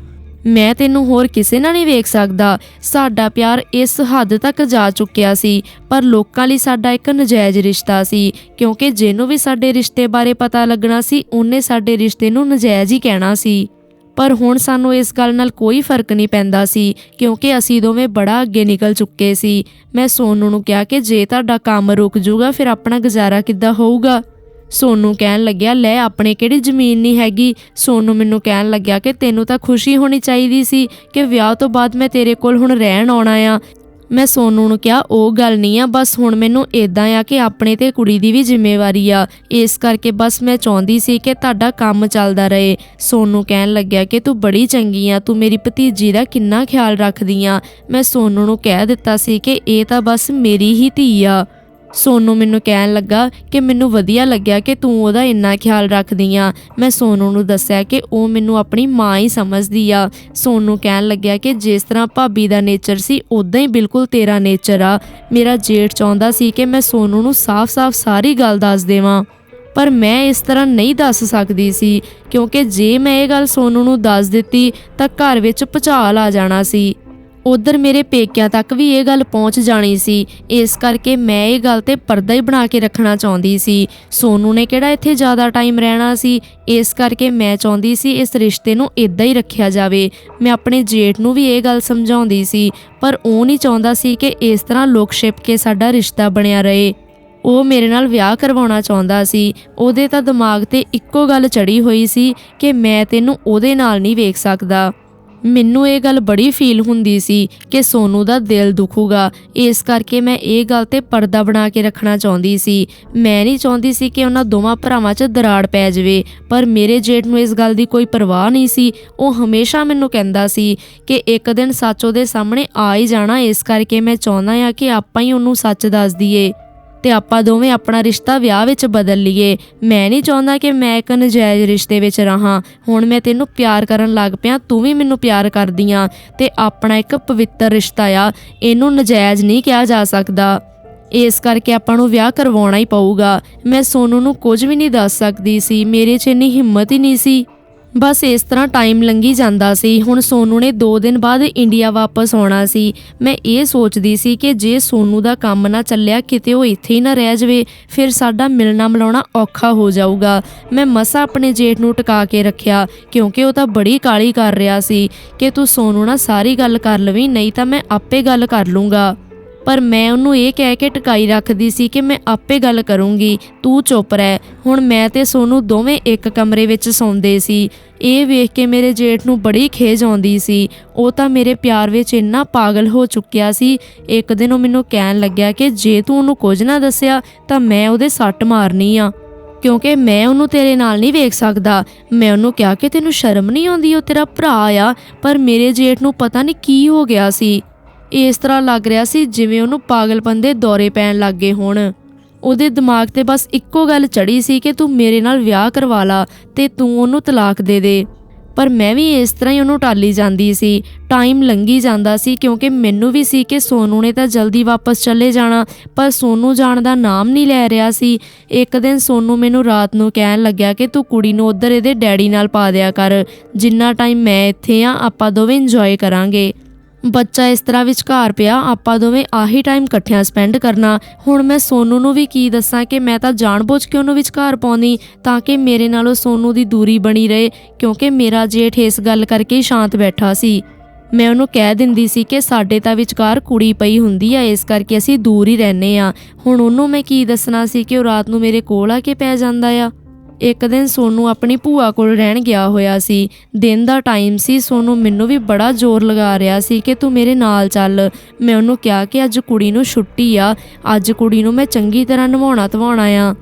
ਮੈਂ ਤੈਨੂੰ ਹੋਰ ਕਿਸੇ ਨਾਲ ਨਹੀਂ ਵੇਖ ਸਕਦਾ। ਸਾਡਾ ਪਿਆਰ ਇਸ ਹੱਦ ਤੱਕ ਜਾ ਚੁੱਕਿਆ ਸੀ, ਪਰ ਲੋਕਾਂ ਲਈ ਸਾਡਾ ਇੱਕ ਨਜਾਇਜ਼ ਰਿਸ਼ਤਾ ਸੀ, ਕਿਉਂਕਿ ਜਿਹਨੂੰ ਵੀ ਸਾਡੇ ਰਿਸ਼ਤੇ ਬਾਰੇ ਪਤਾ ਲੱਗਣਾ ਸੀ, ਉਹਨੇ ਸਾਡੇ ਰਿਸ਼ਤੇ ਨੂੰ ਨਜਾਇਜ਼ ਹੀ ਕਹਿਣਾ ਸੀ। ਪਰ ਹੁਣ ਸਾਨੂੰ ਇਸ ਗੱਲ ਨਾਲ ਕੋਈ ਫ਼ਰਕ ਨਹੀਂ ਪੈਂਦਾ ਸੀ, ਕਿਉਂਕਿ ਅਸੀਂ ਦੋਵੇਂ ਬੜਾ ਅੱਗੇ ਨਿਕਲ ਚੁੱਕੇ ਸੀ। ਮੈਂ ਸੋਨੂ ਨੂੰ ਕਿਹਾ ਕਿ ਜੇ ਤੁਹਾਡਾ ਕੰਮ ਰੁਕ ਜਾਊਗਾ ਫਿਰ ਆਪਣਾ ਗੁਜ਼ਾਰਾ ਕਿੱਦਾਂ ਹੋਊਗਾ? ਸੋਨੂ ਕਹਿਣ ਲੱਗਿਆ, ਲੈ, ਆਪਣੇ ਕਿਹੜੀ ਜ਼ਮੀਨ ਨਹੀਂ ਹੈਗੀ? ਸੋਨੂ ਮੈਨੂੰ ਕਹਿਣ ਲੱਗਿਆ ਕਿ ਤੈਨੂੰ ਤਾਂ ਖੁਸ਼ੀ ਹੋਣੀ ਚਾਹੀਦੀ ਸੀ ਕਿ ਵਿਆਹ ਤੋਂ ਬਾਅਦ ਮੈਂ ਤੇਰੇ ਕੋਲ ਹੁਣ ਰਹਿਣ ਆਉਣਾ ਆ। ਮੈਂ ਸੋਨੂ ਨੂੰ ਕਿਹਾ, ਉਹ ਗੱਲ ਨਹੀਂ ਆ, ਬਸ ਹੁਣ ਮੈਨੂੰ ਇਦਾਂ ਆ ਕਿ ਆਪਣੇ ਤੇ ਕੁੜੀ ਦੀ ਵੀ ਜ਼ਿੰਮੇਵਾਰੀ ਆ। ਇਸ ਕਰਕੇ ਬਸ ਮੈਂ ਚਾਹੁੰਦੀ ਸੀ ਕਿ ਤੁਹਾਡਾ ਕੰਮ ਚੱਲਦਾ ਰਹੇ। ਸੋਨੂ ਕਹਿਣ ਲੱਗਿਆ ਕਿ, ਤੂੰ ਬੜੀ ਚੰਗੀ ਆ, ਤੂੰ ਮੇਰੀ ਭਤੀਜੀ ਦਾ ਕਿੰਨਾ ਖਿਆਲ ਰੱਖਦੀ ਆ। ਮੈਂ ਸੋਨੂ ਨੂੰ ਕਹਿ ਦਿੱਤਾ ਸੀ ਕਿ, ਇਹ ਤਾਂ ਬਸ ਮੇਰੀ ਹੀ ਧੀ ਆ। ਸੋਨੂ ਮੈਨੂੰ ਕਹਿਣ ਲੱਗਾ ਕਿ ਮੈਨੂੰ ਵਧੀਆ ਲੱਗਿਆ ਕਿ ਤੂੰ ਉਹਦਾ ਇੰਨਾ ਖਿਆਲ ਰੱਖਦੀ ਆ। ਮੈਂ ਸੋਨੂ ਨੂੰ ਦੱਸਿਆ ਕਿ ਉਹ ਮੈਨੂੰ ਆਪਣੀ ਮਾਂ ਹੀ ਸਮਝਦੀ ਆ। ਸੋਨੂ ਕਹਿਣ ਲੱਗਿਆ ਕਿ ਜਿਸ ਤਰ੍ਹਾਂ ਭਾਬੀ ਦਾ ਨੇਚਰ ਸੀ ਉਦਾਂ ਹੀ ਬਿਲਕੁਲ ਤੇਰਾ ਨੇਚਰ ਆ। ਮੇਰਾ ਜੇਠ ਚਾਹੁੰਦਾ ਸੀ ਕਿ ਮੈਂ ਸੋਨੂ ਨੂੰ ਸਾਫ਼-ਸਾਫ਼ ਸਾਰੀ ਗੱਲ ਦੱਸ ਦੇਵਾਂ। ਪਰ ਮੈਂ ਇਸ ਤਰ੍ਹਾਂ ਨਹੀਂ ਦੱਸ ਸਕਦੀ ਸੀ, ਕਿਉਂਕਿ ਜੇ ਮੈਂ ਇਹ ਗੱਲ ਸੋਨੂ ਨੂੰ ਦੱਸ ਦਿੱਤੀ ਤਾਂ ਘਰ ਵਿੱਚ ਭੁਚਾਲ ਆ ਜਾਣਾ ਸੀ। ਉਧਰ ਮੇਰੇ ਪੇਕਿਆਂ ਤੱਕ ਵੀ ਇਹ ਗੱਲ ਪਹੁੰਚ ਜਾਣੀ ਸੀ। ਇਸ ਕਰਕੇ ਮੈਂ ਇਹ ਗੱਲ ਤੇ ਪਰਦਾ ਹੀ ਬਣਾ ਕੇ ਰੱਖਣਾ ਚਾਹੁੰਦੀ ਸੀ। ਸੋਨੂ ਨੇ ਕਿਹੜਾ ਇੱਥੇ ਜ਼ਿਆਦਾ ਟਾਈਮ ਰਹਿਣਾ ਸੀ? ਇਸ ਕਰਕੇ ਮੈਂ ਚਾਹੁੰਦੀ ਸੀ ਇਸ ਰਿਸ਼ਤੇ ਨੂੰ ਇਦਾਂ ਹੀ ਰੱਖਿਆ ਜਾਵੇ। ਮੈਂ ਆਪਣੇ ਜੇਠ ਨੂੰ ਵੀ ਇਹ ਗੱਲ ਸਮਝਾਉਂਦੀ ਸੀ, ਪਰ ਉਹ ਨਹੀਂ ਚਾਹੁੰਦਾ ਸੀ ਕਿ ਇਸ ਤਰ੍ਹਾਂ ਲੋਕ ਛਿਪ ਕੇ ਸਾਡਾ ਰਿਸ਼ਤਾ ਬਣਿਆ ਰਹੇ। ਉਹ ਮੇਰੇ ਨਾਲ ਵਿਆਹ ਕਰਵਾਉਣਾ ਚਾਹੁੰਦਾ ਸੀ। ਉਹਦੇ ਤਾਂ ਦਿਮਾਗ ਤੇ ਇੱਕੋ ਗੱਲ ਚੜੀ ਹੋਈ ਸੀ ਕਿ ਮੈਂ ਤੈਨੂੰ ਉਹਦੇ ਨਾਲ ਨਹੀਂ ਵੇਖ ਸਕਦਾ। ਮੈਨੂੰ ਇਹ ਗੱਲ ਬੜੀ ਫੀਲ ਹੁੰਦੀ ਸੀ ਕਿ ਸੋਨੂ ਦਾ ਦਿਲ ਦੁਖੂਗਾ। ਇਸ ਕਰਕੇ ਮੈਂ ਇਹ ਗੱਲ ਤੇ ਪਰਦਾ ਬਣਾ ਕੇ ਰੱਖਣਾ ਚਾਹੁੰਦੀ ਸੀ। ਮੈਂ ਨਹੀਂ ਚਾਹੁੰਦੀ ਸੀ ਕਿ ਉਹਨਾਂ ਦੋਵਾਂ ਭਰਾਵਾਂ 'ਚ ਦਰਾੜ ਪੈ ਜਾਵੇ, ਪਰ ਮੇਰੇ ਜੇਠ ਨੂੰ ਇਸ ਗੱਲ ਦੀ ਕੋਈ ਪਰਵਾਹ ਨਹੀਂ ਸੀ। ਉਹ ਹਮੇਸ਼ਾ ਮੈਨੂੰ ਕਹਿੰਦਾ ਸੀ ਕਿ ਇੱਕ ਦਿਨ ਸੱਚ ਉਹਦੇ ਸਾਹਮਣੇ ਆ ਹੀ ਜਾਣਾ, ਇਸ ਕਰਕੇ ਮੈਂ ਚਾਹੁੰਦਾ ਆ ਕਿ ਆਪਾਂ ਹੀ ਉਹਨੂੰ ਸੱਚ ਦੱਸ ਦਈਏ। ਤੇ ਆਪਾਂ ਦੋਵੇਂ ਆਪਣਾ ਰਿਸ਼ਤਾ ਵਿਆਹ ਵਿੱਚ ਬਦਲ ਲਈਏ। ਮੈਂ ਨਹੀਂ ਚਾਹੁੰਦਾ ਕਿ ਮੈਂ ਇੱਕ ਨਜਾਇਜ਼ ਰਿਸ਼ਤੇ ਵਿੱਚ ਰਹਾ। ਹੁਣ ਮੈਂ ਤੈਨੂੰ ਪਿਆਰ ਕਰਨ ਲੱਗ ਪਿਆ, ਤੂੰ ਵੀ ਮੈਨੂੰ ਪਿਆਰ ਕਰਦੀ ਆ ਤੇ ਆਪਣਾ ਇੱਕ ਪਵਿੱਤਰ ਰਿਸ਼ਤਾ ਆ। ਇਹਨੂੰ ਨਜਾਇਜ਼ ਨਹੀਂ ਕਿਹਾ ਜਾ ਸਕਦਾ। ਇਸ ਕਰਕੇ ਆਪਾਂ ਨੂੰ ਵਿਆਹ ਕਰਵਾਉਣਾ ਹੀ ਪਊਗਾ। ਮੈਂ ਸੋਨੂ ਨੂੰ ਕੁਝ ਵੀ ਨਹੀਂ ਦੱਸ ਸਕਦੀ ਸੀ। ਮੇਰੇ 'ਚ ਇੰਨੀ ਹਿੰਮਤ ਹੀ ਨਹੀਂ ਸੀ। ਬਸ ਇਸ ਤਰ੍ਹਾਂ ਟਾਈਮ ਲੰਘੀ ਜਾਂਦਾ ਸੀ। ਹੁਣ ਸੋਨੂ ਨੇ 2 ਦਿਨ ਬਾਅਦ ਇੰਡੀਆ ਵਾਪਸ ਆਉਣਾ ਸੀ। ਮੈਂ ਇਹ ਸੋਚਦੀ ਸੀ ਕਿ ਜੇ ਸੋਨੂ ਦਾ ਕੰਮ ਨਾ ਚੱਲਿਆ, ਕਿਤੇ ਉਹ ਇੱਥੇ ਹੀ ਨਾ ਰਹਿ ਜਾਵੇ, ਫਿਰ ਸਾਡਾ ਮਿਲਣਾ ਮਿਲਾਉਣਾ ਔਖਾ ਹੋ ਜਾਊਗਾ। ਮੈਂ ਮਸਾ ਆਪਣੇ ਜੇਠ ਨੂੰ ਟਿਕਾ ਕੇ ਰੱਖਿਆ, ਕਿਉਂਕਿ ਉਹ ਤਾਂ ਬੜੀ ਕਾਲੀ ਕਰ ਰਿਹਾ ਸੀ। ਕਿ ਤੂੰ ਸੋਨੂ ਨਾਲ ਸਾਰੀ ਗੱਲ ਕਰ ਲਵੀਂ, ਨਹੀਂ ਤਾਂ ਮੈਂ ਆਪੇ ਗੱਲ ਕਰ ਲੂੰਗਾ। ਪਰ ਮੈਂ ਉਹਨੂੰ ਇਹ ਕਹਿ ਕੇ ਟਿਕਾਈ ਰੱਖਦੀ ਸੀ ਕਿ ਮੈਂ ਆਪੇ ਗੱਲ ਕਰੂੰਗੀ, ਤੂੰ ਚੁੱਪ ਰਹਿ। ਹੁਣ ਮੈਂ ਤੇ ਸੋਨੂ ਦੋਵੇਂ ਇੱਕ ਕਮਰੇ ਵਿੱਚ ਸੌਂਦੇ ਸੀ। ਇਹ ਵੇਖ ਕੇ ਮੇਰੇ ਜੇਠ ਨੂੰ ਬੜੀ ਖੇਜ ਆਉਂਦੀ ਸੀ। ਉਹ ਤਾਂ ਮੇਰੇ ਪਿਆਰ ਵਿੱਚ ਇੰਨਾ ਪਾਗਲ ਹੋ ਚੁੱਕਿਆ ਸੀ। ਇੱਕ ਦਿਨ ਉਹ ਮੈਨੂੰ ਕਹਿਣ ਲੱਗਿਆ ਕਿ ਜੇ ਤੂੰ ਉਹਨੂੰ ਕੁਝ ਨਾ ਦੱਸਿਆ, ਤਾਂ ਮੈਂ ਉਹਦੇ ਸੱਟ ਮਾਰਨੀ ਆ। ਕਿਉਂਕਿ ਮੈਂ ਉਹਨੂੰ ਤੇਰੇ ਨਾਲ ਨਹੀਂ ਵੇਖ ਸਕਦਾ। ਮੈਂ ਉਹਨੂੰ ਕਿਹਾ ਕਿ ਤੈਨੂੰ ਸ਼ਰਮ ਨਹੀਂ ਆਉਂਦੀ, ਉਹ ਤੇਰਾ ਭਰਾ ਆ। ਪਰ ਮੇਰੇ ਜੇਠ ਨੂੰ ਪਤਾ ਨਹੀਂ ਕੀ ਹੋ ਗਿਆ ਸੀ। ਇਸ ਤਰ੍ਹਾਂ ਲੱਗ ਰਿਹਾ ਸੀ ਜਿਵੇਂ ਉਹਨੂੰ ਪਾਗਲਪਨ ਦੇ ਦੌਰੇ ਪੈਣ ਲੱਗੇ ਹੋਣ। ਉਹਦੇ ਦਿਮਾਗ ਤੇ ਬਸ ਇੱਕੋ ਗੱਲ ਚੜੀ ਸੀ ਕਿ ਤੂੰ ਮੇਰੇ ਨਾਲ ਵਿਆਹ ਕਰਵਾ ਲਾ ਤੇ ਤੂੰ ਉਹਨੂੰ ਤਲਾਕ ਦੇ ਦੇ। ਪਰ ਮੈਂ ਵੀ ਇਸ ਤਰ੍ਹਾਂ ਹੀ ਉਹਨੂੰ ਟਾਲੀ ਜਾਂਦੀ ਸੀ। ਟਾਈਮ ਲੰਘੀ ਜਾਂਦਾ ਸੀ ਕਿਉਂਕਿ ਮੈਨੂੰ ਵੀ ਸੀ ਕਿ ਸੋਨੂ ਨੇ ਤਾਂ ਜਲਦੀ ਵਾਪਸ ਚਲੇ ਜਾਣਾ, ਪਰ ਸੋਨੂ ਜਾਣ ਦਾ ਨਾਮ ਨਹੀਂ ਲੈ ਰਿਹਾ ਸੀ। ਇੱਕ ਦਿਨ ਸੋਨੂ ਮੈਨੂੰ ਰਾਤ ਨੂੰ ਕਹਿਣ ਲੱਗਿਆ ਕਿ ਤੂੰ ਕੁੜੀ ਨੂੰ ਉਧਰ ਇਹਦੇ ਡੈਡੀ ਨਾਲ ਪਾ ਦਿਆ ਕਰ। ਜਿੰਨਾ ਟਾਈਮ ਮੈਂ ਇੱਥੇ ਆ, ਆਪਾਂ ਦੋਵੇਂ ਇੰਜੋਏ ਕਰਾਂਗੇ। ਬੱਚਾ ਇਸ ਤਰ੍ਹਾਂ ਵਿਚਕਾਰ ਪਿਆ, ਆਪਾਂ ਦੋਵੇਂ ਆਹੀ ਟਾਈਮ ਇਕੱਠਿਆਂ ਸਪੈਂਡ ਕਰਨਾ। ਹੁਣ ਮੈਂ ਸੋਨੂ ਨੂੰ ਵੀ ਕੀ ਦੱਸਾਂ ਕਿ ਮੈਂ ਤਾਂ ਜਾਣਬੁੱਝ ਕੇ ਉਹਨੂੰ ਵਿਚਕਾਰ ਪਾਉਂਦੀ, ਤਾਂ ਕਿ ਮੇਰੇ ਨਾਲੋਂ ਸੋਨੂ ਦੀ ਦੂਰੀ ਬਣੀ ਰਹੇ, ਕਿਉਂਕਿ ਮੇਰਾ ਜੇਠ ਇਸ ਗੱਲ ਕਰਕੇ ਸ਼ਾਂਤ ਬੈਠਾ ਸੀ। ਮੈਂ ਉਹਨੂੰ ਕਹਿ ਦਿੰਦੀ ਸੀ ਕਿ ਸਾਡੇ ਤਾਂ ਵਿਚਕਾਰ ਕੁੜੀ ਪਈ ਹੁੰਦੀ ਆ, ਇਸ ਕਰਕੇ ਅਸੀਂ ਦੂਰ ਹੀ ਰਹਿੰਦੇ ਆ। ਹੁਣ ਉਹਨੂੰ ਮੈਂ ਕੀ ਦੱਸਣਾ ਸੀ ਕਿ ਉਹ ਰਾਤ ਨੂੰ ਮੇਰੇ ਕੋਲ ਆ ਕੇ ਪੈ ਜਾਂਦਾ ਆ? ਇੱਕ ਦਿਨ ਸੋਨੂ ਆਪਣੀ ਭੂਆ ਕੋਲ ਰਹਿਣ ਗਿਆ ਹੋਇਆ ਸੀ। ਦਿਨ ਦਾ ਟਾਈਮ ਸੀ, ਸੋਨੂ ਮੈਨੂੰ ਵੀ ਬੜਾ ਜ਼ੋਰ ਲਗਾ ਰਿਹਾ ਸੀ ਕਿ ਤੂੰ ਮੇਰੇ ਨਾਲ ਚੱਲ। ਮੈਂ ਉਹਨੂੰ ਕਿਹਾ ਕਿ ਅੱਜ ਕੁੜੀ ਨੂੰ ਛੁੱਟੀ ਆ। ਅੱਜ ਕੁੜੀ ਨੂੰ ਮੈਂ ਚੰਗੀ ਤਰ੍ਹਾਂ ਨਵਾਉਣਾ ਧਵਾਉਣਾ ਆ।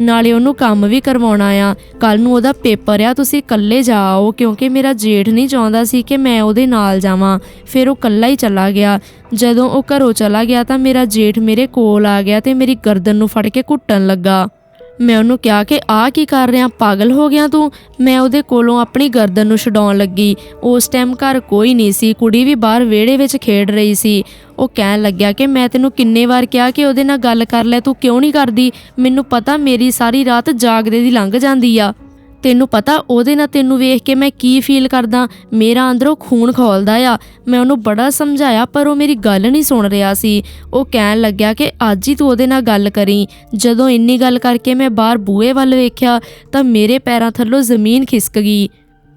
ਨਾਲੇ ਉਹਨੂੰ ਕੰਮ ਵੀ ਕਰਵਾਉਣਾ ਆ। ਕੱਲ ਨੂੰ ਉਹਦਾ ਪੇਪਰ ਆ, ਤੁਸੀਂ ਇਕੱਲੇ ਜਾਓ, ਕਿਉਂਕਿ ਮੇਰਾ ਜੇਠ ਨਹੀਂ ਚਾਹੁੰਦਾ ਸੀ ਕਿ ਮੈਂ ਉਹਦੇ ਨਾਲ ਜਾਵਾਂ। ਫਿਰ ਉਹ ਇਕੱਲਾ ਹੀ ਚਲਾ ਗਿਆ। ਜਦੋਂ ਉਹ ਘਰੋਂ ਚਲਾ ਗਿਆ ਤਾਂ ਮੇਰਾ ਜੇਠ ਮੇਰੇ ਕੋਲ ਆ ਗਿਆ ਤੇ ਮੇਰੀ ਗਰਦਨ ਨੂੰ ਫੜ ਕੇ ਘੁੱਟਣ ਲੱਗਾ। ਮੈਂ ਉਹਨੂੰ ਕਿਹਾ ਕਿ ਆਹ ਕੀ ਕਰ ਰਿਹਾ, ਪਾਗਲ ਹੋ ਗਿਆ ਤੂੰ। ਮੈਂ ਉਹਦੇ ਕੋਲੋਂ ਆਪਣੀ ਗਰਦਨ ਨੂੰ ਛਡਾਉਣ ਲੱਗੀ। ਉਸ ਟਾਈਮ ਘਰ ਕੋਈ ਨਹੀਂ ਸੀ, ਕੁੜੀ ਵੀ ਬਾਹਰ ਵਿਹੜੇ ਵਿੱਚ ਖੇਡ ਰਹੀ ਸੀ। ਉਹ ਕਹਿਣ ਲੱਗਿਆ ਕਿ ਮੈਂ ਤੈਨੂੰ ਕਿੰਨੇ ਵਾਰ ਕਿਹਾ ਕਿ ਉਹਦੇ ਨਾਲ ਗੱਲ ਕਰ ਲੈ, ਤੂੰ ਕਿਉਂ ਨਹੀਂ ਕਰਦੀ? ਮੈਨੂੰ ਪਤਾ ਮੇਰੀ ਸਾਰੀ ਰਾਤ ਜਾਗਦੇ ਦੀ ਲੰਘ ਜਾਂਦੀ ਆ। ਤੈਨੂੰ ਪਤਾ, ਉਹਦੇ ਨਾਲ ਤੈਨੂੰ ਵੇਖ ਕੇ ਮੈਂ ਕੀ ਫੀਲ ਕਰਦਾ? ਮੇਰਾ ਅੰਦਰੋਂ ਖੂਨ ਖੋਲਦਾ ਆ। ਮੈਂ ਉਹਨੂੰ ਬੜਾ ਸਮਝਾਇਆ, ਪਰ ਉਹ ਮੇਰੀ ਗੱਲ ਨਹੀਂ ਸੁਣ ਰਿਹਾ ਸੀ। ਉਹ ਕਹਿਣ ਲੱਗਿਆ ਕਿ ਅੱਜ ਹੀ ਤੂੰ ਉਹਦੇ ਨਾਲ ਗੱਲ ਕਰੀ। ਜਦੋਂ ਇੰਨੀ ਗੱਲ ਕਰਕੇ ਮੈਂ ਬਾਹਰ ਬੂਹੇ ਵੱਲ ਵੇਖਿਆ, ਤਾਂ ਮੇਰੇ ਪੈਰਾਂ ਥੱਲੋਂ ਜ਼ਮੀਨ ਖਿਸਕ ਗਈ,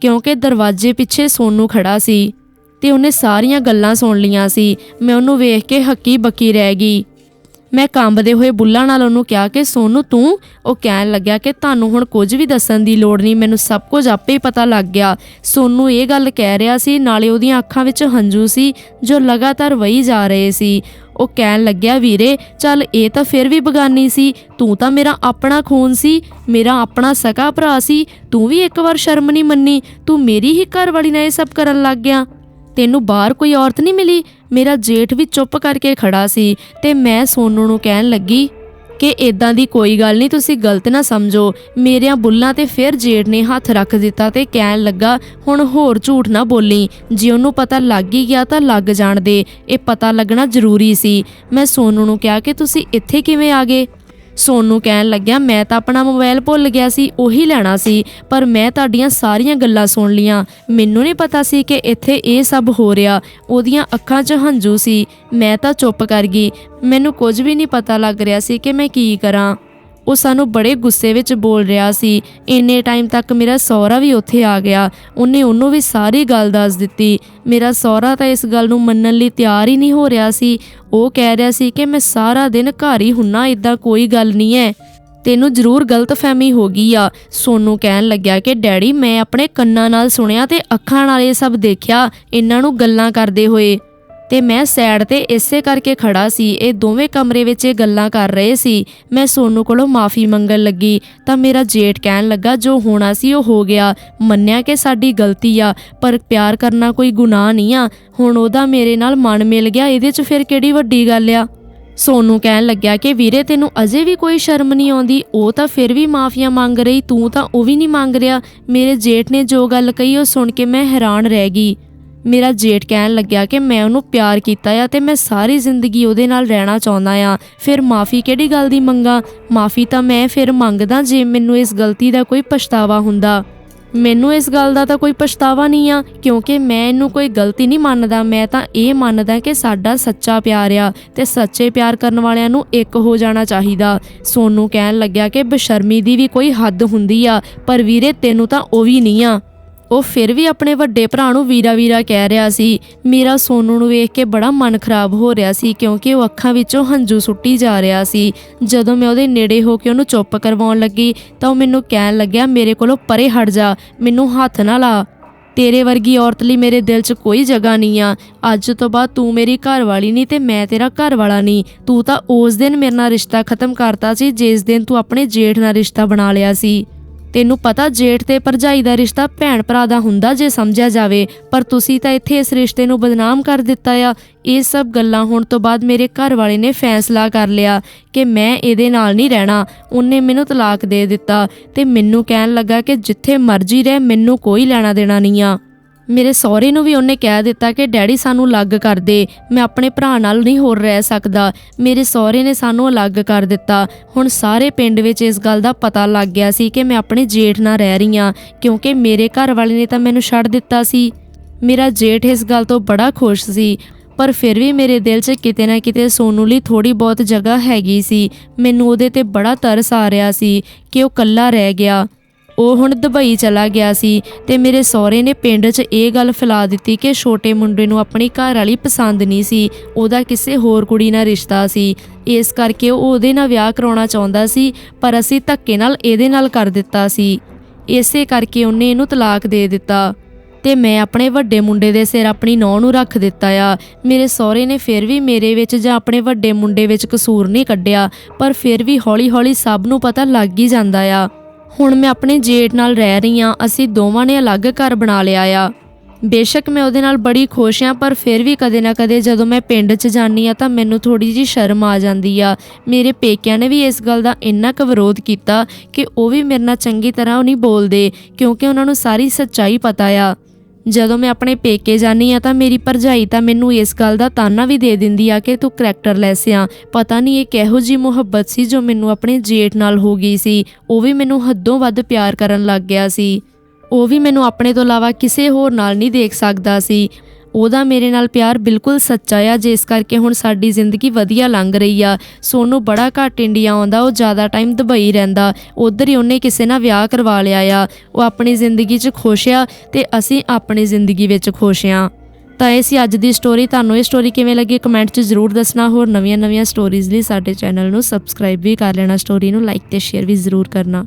ਕਿਉਂਕਿ ਦਰਵਾਜ਼ੇ ਪਿੱਛੇ ਸੋਨੂ ਖੜਾ ਸੀ ਤੇ ਉਹਨੇ ਸਾਰੀਆਂ ਗੱਲਾਂ ਸੁਣ ਲੀਆਂ ਸੀ। ਮੈਂ ਉਹਨੂੰ ਵੇਖ ਕੇ ਹੱਕੀ ਬੱਕੀ ਰਹਿ ਗਈ। ਮੈਂ ਕੰਬਦੇ ਹੋਏ ਬੁੱਲਾਂ ਨਾਲ ਉਹਨੂੰ ਕਿਹਾ ਕਿ, ਸੋਨੂ, ਤੂੰ? ਉਹ ਕਹਿਣ ਲੱਗਿਆ ਕਿ, ਤੁਹਾਨੂੰ ਹੁਣ ਕੁਝ ਵੀ ਦੱਸਣ ਦੀ ਲੋੜ ਨਹੀਂ, ਮੈਨੂੰ ਸਭ ਕੁਝ ਆਪੇ ਹੀ ਪਤਾ ਲੱਗ ਗਿਆ। ਸੋਨੂ ਇਹ ਗੱਲ ਕਹਿ ਰਿਹਾ ਸੀ, ਨਾਲੇ ਉਹਦੀਆਂ ਅੱਖਾਂ ਵਿੱਚ ਹੰਝੂ ਸੀ, ਜੋ ਲਗਾਤਾਰ ਵਹੀ ਜਾ ਰਹੇ ਸੀ। ਉਹ ਕਹਿਣ ਲੱਗਿਆ, ਵੀਰੇ, ਚੱਲ ਇਹ ਤਾਂ ਫਿਰ ਵੀ ਬਗਾਨੀ ਸੀ, ਤੂੰ ਤਾਂ ਮੇਰਾ ਆਪਣਾ ਖੂਨ ਸੀ, ਮੇਰਾ ਆਪਣਾ ਸਕਾ ਭਰਾ ਸੀ, ਤੂੰ ਵੀ ਇੱਕ ਵਾਰ ਸ਼ਰਮ ਨਹੀਂ ਮੰਨੀ, ਤੂੰ ਮੇਰੀ ਹੀ ਘਰਵਾਲੀ ਨਾਲ ਇਹ ਸਭ ਕਰਨ ਲੱਗ ਗਿਆ। ਤੈਨੂੰ ਬਾਹਰ ਕੋਈ ਔਰਤ ਨਹੀਂ ਮਿਲੀ? ਮੇਰਾ ਜੇਠ ਵੀ ਚੁੱਪ ਕਰਕੇ ਖੜਾ ਸੀ ਤੇ ਮੈਂ ਸੋਨੂ ਨੂੰ ਕਹਿਣ ਲੱਗੀ ਕਿ ਇਦਾਂ ਦੀ ਕੋਈ ਗੱਲ ਨਹੀਂ, ਤੁਸੀਂ ਗਲਤ ਨਾ ਸਮਝੋ। ਮੇਰਿਆਂ ਬੁੱਲਾਂ ਤੇ ਫਿਰ ਜੇਠ ਨੇ ਹੱਥ ਰੱਖ ਦਿੱਤਾ ਤੇ ਕਹਿਣ ਲੱਗਾ, ਹੁਣ ਹੋਰ ਝੂਠ ਨਾ ਬੋਲੀ। ਜੇ ਉਹਨੂੰ ਪਤਾ ਲੱਗ ਹੀ ਗਿਆ ਤਾਂ ਲੱਗ ਜਾਣ ਦੇ। ਇਹ ਪਤਾ ਲੱਗਣਾ ਜ਼ਰੂਰੀ ਸੀ। ਮੈਂ ਸੋਨੂ ਨੂੰ ਕਿਹਾ ਕਿ ਤੁਸੀਂ ਇੱਥੇ ਕਿਵੇਂ ਆ ਗਏ? ਸੋਨੂ ਕਹਿਣ ਲੱਗਿਆ, ਮੈਂ ਤਾਂ ਆਪਣਾ ਮੋਬਾਈਲ ਭੁੱਲ ਗਿਆ ਸੀ, ਉਹੀ ਲੈਣਾ ਸੀ, ਪਰ ਮੈਂ ਤੁਹਾਡੀਆਂ ਸਾਰੀਆਂ ਗੱਲਾਂ ਸੁਣ ਲੀਆਂ ਮੈਨੂੰ ਨਹੀਂ ਪਤਾ ਸੀ ਕਿ ਇੱਥੇ ਇਹ ਸਭ ਹੋ ਰਿਹਾ। ਉਹਦੀਆਂ ਅੱਖਾਂ 'ਚ ਹੰਝੂ ਸੀ। ਮੈਂ ਤਾਂ ਚੁੱਪ ਕਰ ਗਈ। ਮੈਨੂੰ ਕੁਝ ਵੀ ਨਹੀਂ ਪਤਾ ਲੱਗ ਰਿਹਾ ਸੀ ਕਿ ਮੈਂ ਕੀ ਕਰਾਂ। ਉਹ ਸਾਨੂੰ ਬੜੇ ਗੁੱਸੇ ਵਿੱਚ ਬੋਲ ਰਿਹਾ ਸੀ। ਇੰਨੇ ਟਾਈਮ ਤੱਕ ਮੇਰਾ ਸਹੁਰਾ ਵੀ ਉੱਥੇ ਆ ਗਿਆ। ਉਹਨੇ ਉਹਨੂੰ ਵੀ ਸਾਰੀ ਗੱਲ ਦੱਸ ਦਿੱਤੀ। ਮੇਰਾ ਸਹੁਰਾ ਤਾਂ ਇਸ ਗੱਲ ਨੂੰ ਮੰਨਣ ਲਈ ਤਿਆਰ ਹੀ ਨਹੀਂ ਹੋ ਰਿਹਾ ਸੀ। ਉਹ ਕਹਿ ਰਿਹਾ ਸੀ ਕਿ ਮੈਂ ਸਾਰਾ ਦਿਨ ਘਰ ਹੀ ਹੁੰਨਾ ਇਦਾਂ ਕੋਈ ਗੱਲ ਨਹੀਂ ਹੈ ਤੈਨੂੰ ਜ਼ਰੂਰ ਗਲਤਫਹਿਮੀ ਹੋ ਗਈ ਆ। ਸੋਨੂੰ ਕਹਿਣ ਲੱਗਿਆ ਕਿ, ਡੈਡੀ, ਮੈਂ ਆਪਣੇ ਕੰਨਾਂ ਨਾਲ ਸੁਣਿਆ ਤੇ ਅੱਖਾਂ ਨਾਲ ਇਹ ਸਭ ਦੇਖਿਆ। ਇਹਨਾਂ ਨੂੰ ਗੱਲਾਂ ਕਰਦੇ ਹੋਏ ਤੇ ਮੈਂ ਸਾਈਡ ਤੇ ਇਸੇ ਕਰਕੇ ਖੜਾ ਸੀ। ਇਹ ਦੋਵੇਂ ਕਮਰੇ ਵਿੱਚ ਇਹ ਗੱਲਾਂ ਕਰ ਰਹੇ ਸੀ। ਮੈਂ ਸੋਨੂ ਕੋਲੋਂ ਮਾਫੀ ਮੰਗਣ ਲੱਗੀ। ਤਾਂ ਮੇਰਾ ਜੇਠ ਕਹਿਣ ਲੱਗਾ, ਜੋ ਹੋਣਾ ਸੀ ਉਹ ਹੋ ਗਿਆ। ਮੰਨਿਆ ਕਿ ਸਾਡੀ ਗਲਤੀ ਆ, ਪਰ ਪਿਆਰ ਕਰਨਾ ਕੋਈ ਗੁਨਾਹ ਨਹੀਂ ਆ। ਹੁਣ ਉਹਦਾ ਮੇਰੇ ਨਾਲ ਮਨ ਮਿਲ ਗਿਆ, ਇਹਦੇ 'ਚ ਫਿਰ ਕਿਹੜੀ ਵੱਡੀ ਗੱਲ ਆ? ਸੋਨੂੰ ਕਹਿਣ ਲੱਗਿਆ ਕਿ, ਵੀਰੇ, ਤੈਨੂੰ ਅਜੇ ਵੀ ਕੋਈ ਸ਼ਰਮ ਨਹੀਂ ਆਉਂਦੀ। ਉਹ ਤਾਂ ਫਿਰ ਵੀ ਮਾਫੀਆਂ ਮੰਗ ਰਹੀ, ਤੂੰ ਤਾਂ ਉਹ ਵੀ ਨਹੀਂ ਮੰਗ ਰਿਹਾ। ਮੇਰੇ ਜੇਠ ਨੇ ਜੋ ਗੱਲ ਕਹੀ, ਉਹ ਸੁਣ ਕੇ ਮੈਂ ਹੈਰਾਨ ਰਹਿ ਗਈ। ਮੇਰਾ ਜੇਠ ਕਹਿਣ ਲੱਗਿਆ ਕਿ ਮੈਂ ਉਹਨੂੰ ਪਿਆਰ ਕੀਤਾ ਆ ਤੇ ਮੈਂ ਸਾਰੀ ਜ਼ਿੰਦਗੀ ਉਹਦੇ ਨਾਲ ਰਹਿਣਾ ਚਾਹੁੰਦਾ ਆ। ਫਿਰ ਮਾਫੀ ਕਿਹੜੀ ਗੱਲ ਦੀ ਮੰਗਾ? ਮਾਫੀ ਤਾਂ ਮੈਂ ਫਿਰ ਮੰਗਦਾ ਜੇ ਮੈਨੂੰ ਇਸ ਗਲਤੀ ਦਾ ਕੋਈ ਪਛਤਾਵਾ ਹੁੰਦਾ। ਮੈਨੂੰ ਇਸ ਗੱਲ ਦਾ ਤਾਂ ਕੋਈ ਪਛਤਾਵਾ ਨਹੀਂ ਆ, ਕਿਉਂਕਿ ਮੈਂ ਇਹਨੂੰ ਕੋਈ ਗਲਤੀ ਨਹੀਂ ਮੰਨਦਾ। ਮੈਂ ਤਾਂ ਇਹ ਮੰਨਦਾ ਕਿ ਸਾਡਾ ਸੱਚਾ ਪਿਆਰ ਆ ਤੇ ਸੱਚੇ ਪਿਆਰ ਕਰਨ ਵਾਲਿਆਂ ਨੂੰ ਇੱਕ ਹੋ ਜਾਣਾ ਚਾਹੀਦਾ। ਸੋਨੂੰ ਕਹਿਣ ਲੱਗਿਆ ਕਿ ਬਸ਼ਰਮੀ ਦੀ ਵੀ ਕੋਈ ਹੱਦ ਹੁੰਦੀ ਆ, ਪਰ ਵੀਰੇ ਤੈਨੂੰ ਤਾਂ ਉਹ ਵੀ ਨਹੀਂ ਆ। ਉਹ ਫਿਰ ਵੀ ਆਪਣੇ ਵੱਡੇ ਭਰਾ ਨੂੰ ਵੀਰਾ ਵੀਰਾ ਕਹਿ ਰਿਹਾ ਸੀ। ਮੇਰਾ ਸੋਨੂ ਨੂੰ ਵੇਖ ਕੇ ਬੜਾ ਮਨ ਖਰਾਬ ਹੋ ਰਿਹਾ ਸੀ ਕਿਉਂਕਿ ਉਹ ਅੱਖਾਂ ਵਿੱਚੋਂ ਹੰਝੂ ਸੁੱਟੀ ਜਾ ਰਿਹਾ ਸੀ। ਜਦੋਂ ਮੈਂ ਉਹਦੇ ਨੇੜੇ ਹੋ ਕੇ ਉਹਨੂੰ ਚੁੱਪ ਕਰਵਾਉਣ ਲੱਗੀ ਤਾਂ ਉਹ ਮੈਨੂੰ ਕਹਿਣ ਲੱਗਿਆ, ਮੇਰੇ ਕੋਲੋਂ ਪਰੇ ਹਟ ਜਾ, ਮੈਨੂੰ ਹੱਥ ਨਾ ਲਾ। ਤੇਰੇ ਵਰਗੀ ਔਰਤ ਲਈ ਮੇਰੇ ਦਿਲ 'ਚ ਕੋਈ ਜਗ੍ਹਾ ਨਹੀਂ ਆ। ਅੱਜ ਤੋਂ ਬਾਅਦ ਤੂੰ ਮੇਰੀ ਘਰ ਵਾਲੀ ਨਹੀਂ ਤੇ ਮੈਂ ਤੇਰਾ ਘਰ ਵਾਲਾ ਨਹੀਂ। ਤੂੰ ਤਾਂ ਉਸ ਦਿਨ ਮੇਰੇ ਨਾਲ ਰਿਸ਼ਤਾ ਖਤਮ ਕਰਤਾ ਸੀ, ਜਿਸ ਦਿਨ ਤੂੰ ਆਪਣੇ ਜੇਠ ਨਾਲ ਰਿਸ਼ਤਾ ਬਣਾ ਲਿਆ ਸੀ। ਤੈਨੂੰ ਪਤਾ ਜੇਠ ਤੇ ਭਰਜਾਈ ਦਾ ਰਿਸ਼ਤਾ ਭੈਣ ਭਰਾ ਦਾ ਹੁੰਦਾ ਜੇ ਸਮਝਿਆ ਜਾਵੇ, ਪਰ ਤੁਸੀਂ ਤਾਂ ਇੱਥੇ ਇਸ ਰਿਸ਼ਤੇ ਨੂੰ ਬਦਨਾਮ ਕਰ ਦਿੱਤਾ ਆ। ਇਹ ਸਭ ਗੱਲਾਂ ਹੋਣ ਤੋਂ ਬਾਅਦ ਮੇਰੇ ਘਰ ਵਾਲੇ ਨੇ ਫੈਸਲਾ ਕਰ ਲਿਆ ਕਿ ਮੈਂ ਇਹਦੇ ਨਾਲ ਨਹੀਂ ਰਹਿਣਾ। ਉਹਨੇ ਮੈਨੂੰ ਤਲਾਕ ਦੇ ਦਿੱਤਾ ਤੇ ਮੈਨੂੰ ਕਹਿਣ ਲੱਗਾ ਕਿ ਜਿੱਥੇ ਮਰਜ਼ੀ ਰਹਿ, ਮੈਨੂੰ ਕੋਈ ਲੈਣਾ ਦੇਣਾ ਨਹੀਂ ਆ। ਮੇਰੇ ਸਹੁਰੇ ਨੂੰ ਵੀ ਉਹਨੇ ਕਹਿ ਦਿੱਤਾ ਕਿ ਡੈਡੀ ਸਾਨੂੰ ਅਲੱਗ ਕਰ ਦੇ, ਮੈਂ ਆਪਣੇ ਭਰਾ ਨਾਲ ਨਹੀਂ ਹੋਰ ਰਹਿ ਸਕਦਾ। ਮੇਰੇ ਸਹੁਰੇ ਨੇ ਸਾਨੂੰ ਅਲੱਗ ਕਰ ਦਿੱਤਾ। ਹੁਣ ਸਾਰੇ ਪਿੰਡ ਵਿੱਚ ਇਸ ਗੱਲ ਦਾ ਪਤਾ ਲੱਗ ਗਿਆ ਸੀ ਕਿ ਮੈਂ ਆਪਣੇ ਜੇਠ ਨਾਲ ਰਹਿ ਰਹੀ ਹਾਂ, ਕਿਉਂਕਿ ਮੇਰੇ ਘਰ ਵਾਲੇ ਨੇ ਤਾਂ ਮੈਨੂੰ ਛੱਡ ਦਿੱਤਾ ਸੀ। ਮੇਰਾ ਜੇਠ ਇਸ ਗੱਲ ਤੋਂ ਬੜਾ ਖੁਸ਼ ਸੀ, ਪਰ ਫਿਰ ਵੀ ਮੇਰੇ ਦਿਲ 'ਚ ਕਿਤੇ ਨਾ ਕਿਤੇ ਸੋਨੂ ਲਈ ਥੋੜੀ ਬਹੁਤ ਜਗ੍ਹਾ ਹੈਗੀ ਸੀ। ਮੈਨੂੰ ਉਹਦੇ ਤੇ ਬੜਾ ਤਰਸ ਆ ਰਿਹਾ ਸੀ ਕਿ ਉਹ ਇਕੱਲਾ ਰਹਿ ਗਿਆ। ਉਹ ਹੁਣ ਦੁਬਈ ਚਲਾ ਗਿਆ ਸੀ ਤੇ ਮੇਰੇ ਸਹੁਰੇ ਨੇ ਪਿੰਡ 'ਚ ਇਹ ਗੱਲ ਫੈਲਾ ਦਿੱਤੀ ਕਿ ਛੋਟੇ ਮੁੰਡੇ ਨੂੰ ਆਪਣੀ ਘਰ ਵਾਲੀ ਪਸੰਦ ਨਹੀਂ ਸੀ, ਉਹਦਾ ਕਿਸੇ ਹੋਰ ਕੁੜੀ ਨਾਲ ਰਿਸ਼ਤਾ ਸੀ। ਇਸ ਕਰਕੇ ਉਹ ਉਹਦੇ ਨਾਲ ਵਿਆਹ ਕਰਾਉਣਾ ਚਾਹੁੰਦਾ ਸੀ, ਪਰ ਅਸੀਂ ਧੱਕੇ ਨਾਲ ਇਹਦੇ ਨਾਲ ਕਰ ਦਿੱਤਾ ਸੀ। ਇਸੇ ਕਰਕੇ ਉਹਨੇ ਇਹਨੂੰ ਤਲਾਕ ਦੇ ਦਿੱਤਾ। ਤੇ ਮੈਂ ਆਪਣੇ ਵੱਡੇ ਮੁੰਡੇ ਦੇ ਸਿਰ ਆਪਣੀ ਨੌਂ ਨੂੰ ਰੱਖ ਦਿੱਤਾ ਆ। ਮੇਰੇ ਸਹੁਰੇ ਨੇ ਫਿਰ ਵੀ ਮੇਰੇ ਵਿੱਚ ਜਾਂ ਆਪਣੇ ਵੱਡੇ ਮੁੰਡੇ ਵਿੱਚ ਕਸੂਰ ਨਹੀਂ ਕੱਢਿਆ, ਪਰ ਫਿਰ ਵੀ ਹੌਲੀ-ਹੌਲੀ ਸਭ ਨੂੰ ਪਤਾ ਲੱਗ ਹੀ ਜਾਂਦਾ ਆ। ਹੁਣ ਮੈਂ ਆਪਣੇ ਜੇਠ ਨਾਲ ਰਹਿ ਰਹੀ ਆ ਅਸੀਂ ਦੋਵਾਂ ਨੇ ਅਲੱਗ ਘਰ ਬਣਾ ਲਿਆ ਆ। ਬੇਸ਼ੱਕ ਮੈਂ ਉਹਦੇ ਨਾਲ ਬੜੀ ਖੁਸ਼ ਆ ਪਰ ਫਿਰ ਵੀ ਕਦੇ ਨਾ ਕਦੇ ਜਦੋਂ ਮੈਂ ਪਿੰਡ 'ਚ ਜਾਂਦੀ ਆ ਤਾਂ ਮੈਨੂੰ ਥੋੜੀ ਜੀ ਸ਼ਰਮ ਆ ਜਾਂਦੀ ਆ। ਮੇਰੇ ਪੇਕਿਆਂ ਨੇ ਵੀ ਇਸ ਗੱਲ ਦਾ ਇੰਨਾ ਕੁ ਵਿਰੋਧ ਕੀਤਾ ਕਿ ਉਹ ਵੀ ਮੇਰੇ ਨਾਲ ਚੰਗੀ ਤਰ੍ਹਾਂ ਉਹ ਨਹੀਂ ਬੋਲਦੇ, ਕਿਉਂਕਿ ਉਹਨਾਂ ਨੂੰ ਸਾਰੀ ਸੱਚਾਈ ਪਤਾ ਆ। ਜਦੋਂ ਮੈਂ ਆਪਣੇ ਪੇਕੇ ਜਾਨੀ ਆ ਤਾਂ ਮੇਰੀ ਭਰਜਾਈ ਤਾਂ ਮੈਨੂੰ ਇਸ ਗੱਲ ਦਾ ਤਾਨਾ ਵੀ ਦੇ ਦਿੰਦੀ ਆ ਕਿ ਤੂੰ ਕਰੈਕਟਰਲੈਸ ਆ ਪਤਾ ਨਹੀਂ ਇਹ ਕਿਹੋ ਜੀ ਮੁਹੱਬਤ ਸੀ ਜੋ ਮੈਨੂੰ ਆਪਣੇ ਜੇਠ ਨਾਲ ਹੋ ਗਈ ਸੀ। ਉਹ ਵੀ ਮੈਨੂੰ ਹੱਦੋਂ ਵੱਧ ਪਿਆਰ ਕਰਨ ਲੱਗ ਗਿਆ ਸੀ। ਉਹ ਵੀ ਮੈਨੂੰ ਆਪਣੇ ਤੋਂ ਇਲਾਵਾ ਕਿਸੇ ਹੋਰ ਨਾਲ ਨਹੀਂ ਦੇਖ ਸਕਦਾ ਸੀ। ਉਹਦਾ ਮੇਰੇ ਨਾਲ ਪਿਆਰ ਬਿਲਕੁਲ ਸੱਚਾ ਆ, ਜਿਸ ਕਰਕੇ ਹੁਣ ਸਾਡੀ ਜ਼ਿੰਦਗੀ ਵਧੀਆ ਲੰਘ ਰਹੀ ਆ। ਸੋਨੂੰ ਬੜਾ ਘੱਟ ਇੰਡੀਆ ਆਉਂਦਾ, ਉਹ ਜ਼ਿਆਦਾ ਟਾਈਮ ਦੁਬਈ ਰਹਿੰਦਾ। ਉਧਰ ਹੀ ਉਹਨੇ ਕਿਸੇ ਨਾਲ ਵਿਆਹ ਕਰਵਾ ਲਿਆ ਆ। ਉਹ ਆਪਣੀ ਜ਼ਿੰਦਗੀ 'ਚ ਖੁਸ਼ ਆ ਤੇ ਅਸੀਂ ਆਪਣੀ ਜ਼ਿੰਦਗੀ ਵਿੱਚ ਖੁਸ਼ ਆ। ਤਾਂ ਇਹ ਸੀ ਅੱਜ ਦੀ ਸਟੋਰੀ ਤੁਹਾਨੂੰ ਇਹ ਸਟੋਰੀ ਕਿਵੇਂ ਲੱਗੀ ਕਮੈਂਟ 'ਚ ਜ਼ਰੂਰ ਦੱਸਣਾ। ਹੋਰ ਨਵੀਆਂ-ਨਵੀਆਂ ਸਟੋਰੀਜ਼ ਲਈ ਸਾਡੇ ਚੈਨਲ ਨੂੰ ਸਬਸਕ੍ਰਾਈਬ ਵੀ ਕਰ ਲੈਣਾ। ਸਟੋਰੀ ਨੂੰ ਲਾਈਕ ਤੇ ਸ਼ੇਅਰ ਵੀ ਜ਼ਰੂਰ ਕਰਨਾ।